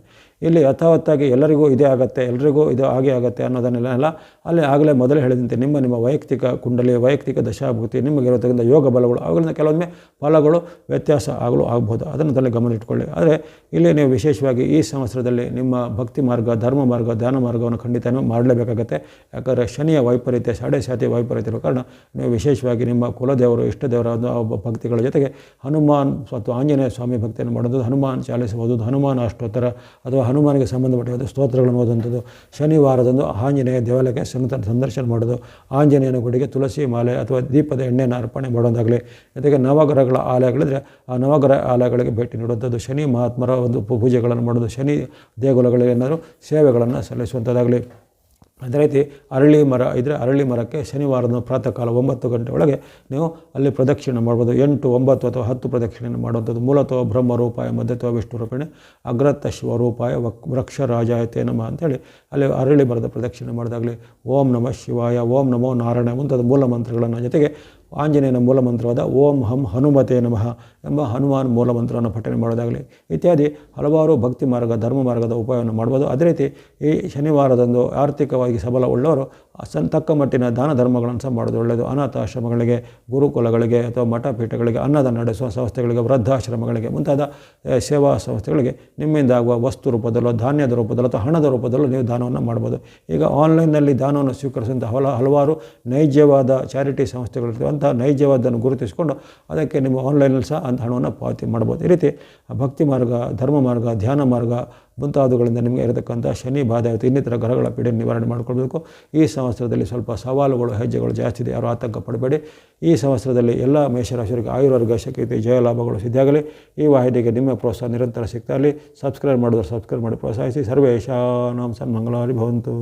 ಇಲ್ಲಿ ಯಥಾವತ್ತಾಗಿ ಎಲ್ಲರಿಗೂ ಇದೇ ಆಗುತ್ತೆ ಎಲ್ಲರಿಗೂ ಇದು ಹಾಗೆ ಆಗುತ್ತೆ ಅನ್ನೋದನ್ನೆಲ್ಲ ಅಲ್ಲಿ ಆಗಲೇ ಮೊದಲೇ ಹೇಳಿದಂತೆ ನಿಮ್ಮ ನಿಮ್ಮ ವೈಯಕ್ತಿಕ ಕುಂಡಲಿ, ವೈಯಕ್ತಿಕ ದಶಾಭೂತಿ ನಿಮಗಿರೋದ್ರಿಂದ ಯೋಗ ಬಲಗಳು, ಅವುಗಳಿಂದ ಕೆಲವೊಮ್ಮೆ ಫಲಗಳು ವ್ಯತ್ಯಾಸ ಆಗಲು ಆಗ್ಬೋದು. ಅದನ್ನು ತಲೆ ಗಮನ ಇಟ್ಕೊಳ್ಳಿ ಆದರೆ ಇಲ್ಲಿ ನೀವು ವಿಶೇಷವಾಗಿ ಈ ಸಂವತ್ಸರದಲ್ಲಿ ನಿಮ್ಮ ಭಕ್ತಿ ಮಾರ್ಗ, ಧರ್ಮ ಮಾರ್ಗ, ಧ್ಯಾನ ಮಾರ್ಗವನ್ನು ಖಂಡಿತ ಮಾಡಲೇಬೇಕಾಗತ್ತೆ. ಯಾಕಂದರೆ ಶನಿಯ ವೈಪರೀತ್ಯ ಸಾಡೆ ಸಾತಿ ವೈಪರೀತ್ಯ ಇರೋ ಕಾರಣ ನೀವು ವಿಶೇಷವಾಗಿ ನಿಮ್ಮ ಕುಲದೇವರು ಇಷ್ಟದೇವರ ಭಕ್ತಿಗಳ ಜೊತೆಗೆ ಹನುಮಾನ್ ಅಥವಾ ಆಂಜನೇಯ ಸ್ವಾಮಿ ಭಕ್ತಿಯನ್ನು ಮಾಡೋದು, ಹನುಮಾನ್ ಚಾಲಿಸಬಹುದು, ಹನುಮಾನ್ ಅಷ್ಟೋತ್ತರ ಅಥವಾ ಹನುಮಾನಿಗೆ ಸಂಬಂಧಪಟ್ಟಂಥ ಸ್ತೋತ್ರಗಳನ್ನು ಓದುವಂಥದ್ದು. ಶನಿವಾರದಂದು ಆಂಜನೇಯ ದೇವಾಲಯಕ್ಕೆ ಸಂತ, ಸಂದರ್ಶನ ಮಾಡೋದು. ಆಂಜನೇಯನ ಗುಡಿಗೆ ತುಳಸಿ ಮಾಲೆ ಅಥವಾ ದೀಪದ ಎಣ್ಣೆಯನ್ನು ಅರ್ಪಣೆ ಮಾಡೋದಾಗಲಿ, ಜೊತೆಗೆ ನವಗ್ರಹಗಳ ಆಲಯಗಳಿದ್ರೆ ಆ ನವಗ್ರಹ ಆಲಯಗಳಿಗೆ ಭೇಟಿ ನೀಡುವಂಥದ್ದು. ಶನಿ ಮಹಾತ್ಮರ ಒಂದು ಪೂಜೆಗಳನ್ನು ಮಾಡೋದು. ಶನಿ ದೇಗುಲಗಳಿಗೆ ಏನಾದರೂ ಸೇವೆಗಳನ್ನು ಸಲ್ಲಿಸುವಂಥದ್ದಾಗಲಿ. ಅದೇ ರೀತಿ ಅರಳಿ ಮರ ಇದ್ದರೆ ಅರಳಿ ಮರಕ್ಕೆ ಶನಿವಾರದ ಪ್ರಾತಃ ಕಾಲ ಒಂಬತ್ತು ಗಂಟೆ ಒಳಗೆ ನೀವು ಅಲ್ಲಿ ಪ್ರದಕ್ಷಿಣೆ ಮಾಡ್ಬೋದು. ಎಂಟು, ಒಂಬತ್ತು ಅಥವಾ ಹತ್ತು ಪ್ರದಕ್ಷಿಣೆಯನ್ನು ಮಾಡುವಂಥದ್ದು. ಮೂಲತಃ ಬ್ರಹ್ಮ ರೂಪಾಯ, ಮಧ್ಯತ್ವ ವಿಷ್ಣು ರೂಪಿಣೆ ಅಗ್ರತ ಶಿವರೂಪಾಯ ವಕ್, ವೃಕ್ಷ ರಾಜಾಯತೆ ನಮ ಅಂತೇಳಿ ಅಲ್ಲಿ ಅರಳಿ ಮರದ ಪ್ರದಕ್ಷಿಣೆ ಮಾಡಿದಾಗಲಿ. ಓಂ ನಮಃ ಶಿವಾಯ, ಓಂ ನಮೋ ನಾರಾಯಣ ಮುಂತಾದ ಮೂಲ ಮಂತ್ರಗಳನ್ನು ಜೊತೆಗೆ ಆಂಜನೇಯನ ಮೂಲ ಮಂತ್ರವಾದ ಓಂ ಹಂ ಹನುಮತೆ ನಮಃ ಎಂಬ ಹನುಮಾನ್ ಮೂಲ ಮಂತ್ರವನ್ನು ಪಠನೆ ಮಾಡೋದಾಗಲಿ ಇತ್ಯಾದಿ ಹಲವಾರು ಭಕ್ತಿ ಮಾರ್ಗ, ಧರ್ಮ ಮಾರ್ಗದ ಉಪಾಯವನ್ನು ಮಾಡ್ಬೋದು. ಅದೇ ರೀತಿ ಈ ಶನಿವಾರದಂದು ಆರ್ಥಿಕವಾಗಿ ಸಬಲ ಉಳ್ಳವರು ತಕ್ಕ ಮಟ್ಟಿನ ದಾನ ಧರ್ಮಗಳನ್ನು ಸಹ ಮಾಡೋದು ಒಳ್ಳೆಯದು. ಅನಾಥಾಶ್ರಮಗಳಿಗೆ ಗುರುಕುಲಗಳಿಗೆ ಅಥವಾ ಮಠಪೀಠಗಳಿಗೆ, ಅನ್ನದ ನಡೆಸುವ ಸಂಸ್ಥೆಗಳಿಗೆ, ವೃದ್ಧಾಶ್ರಮಗಳಿಗೆ, ಮುಂತಾದ ಸೇವಾ ಸಂಸ್ಥೆಗಳಿಗೆ ನಿಮ್ಮಿಂದ ಆಗುವ ವಸ್ತು ರೂಪದಲ್ಲೋ, ಧಾನ್ಯದ ರೂಪದಲ್ಲೋ ಅಥವಾ ಹಣದ ರೂಪದಲ್ಲೋ ನೀವು ದಾನವನ್ನು ಮಾಡ್ಬೋದು. ಈಗ ಆನ್ಲೈನ್ನಲ್ಲಿ ದಾನವನ್ನು ಸ್ವೀಕರಿಸುವಂಥ ಹಲ, ಹಲವಾರು ನೈಜವಾದ ಚಾರಿಟಿ ಸಂಸ್ಥೆಗಳಿರ್ತವೆ ಅಂತ ನೈಜವಾದನ್ನು ಗುರುತಿಸಿಕೊಂಡು ಅದಕ್ಕೆ ನಿಮ್ಮ ಆನ್ಲೈನಲ್ಲಿ ಸಹ ಅಂತ ಹಣವನ್ನು ಪಾವತಿ ಮಾಡ್ಬೋದು. ಈ ರೀತಿ ಭಕ್ತಿ ಮಾರ್ಗ, ಧರ್ಮ ಮಾರ್ಗ, ಧ್ಯಾನ ಮಾರ್ಗ ಮುಂತಾದವುಗಳಿಂದ ನಿಮಗೆ ಇರತಕ್ಕಂಥ ಶನಿ, ಬಾಧೆ ಆಯಿತು ಇನ್ನಿತರ ಗ್ರಹಗಳ ಪೀಡೆ ನಿವಾರಣೆ ಮಾಡಿಕೊಳ್ಬೇಕು. ಈ ಸಂವತ್ಸರದಲ್ಲಿ ಸ್ವಲ್ಪ ಸವಾಲುಗಳು, ಹೆಜ್ಜೆಗಳು ಜಾಸ್ತಿ ಇದೆ. ಯಾರು ಆತಂಕ ಪಡಬೇಡಿ. ಈ ಸಂವತ್ಸರದಲ್ಲಿ ಎಲ್ಲ ಮೇಷರಾಶಿಯವರಿಗೆ, ಆಯುರ್ವರ್ಗ, ಶಕ್ತಿ, ಜಯ ಲಾಭಗಳು ಸಿದ್ಧಾಗಲಿ ಈ ವಾಹಿನಿಗೆ ನಿಮ್ಮ ಪ್ರೋತ್ಸಾಹ ನಿರಂತರ ಸಿಗ್ತಾ ಇರಲಿ. ಸಬ್ಸ್ಕ್ರೈಬ್ ಮಾಡಿದ್ರೆ ಸಬ್ಸ್ಕ್ರೈಬ್ ಮಾಡಿ ಪ್ರೋತ್ಸಾಹಿಸಿ. ಸರ್ವೇಶಾನಾಂ ಸನ್ಮಂಗಳಾರಿ ಭವಂತು.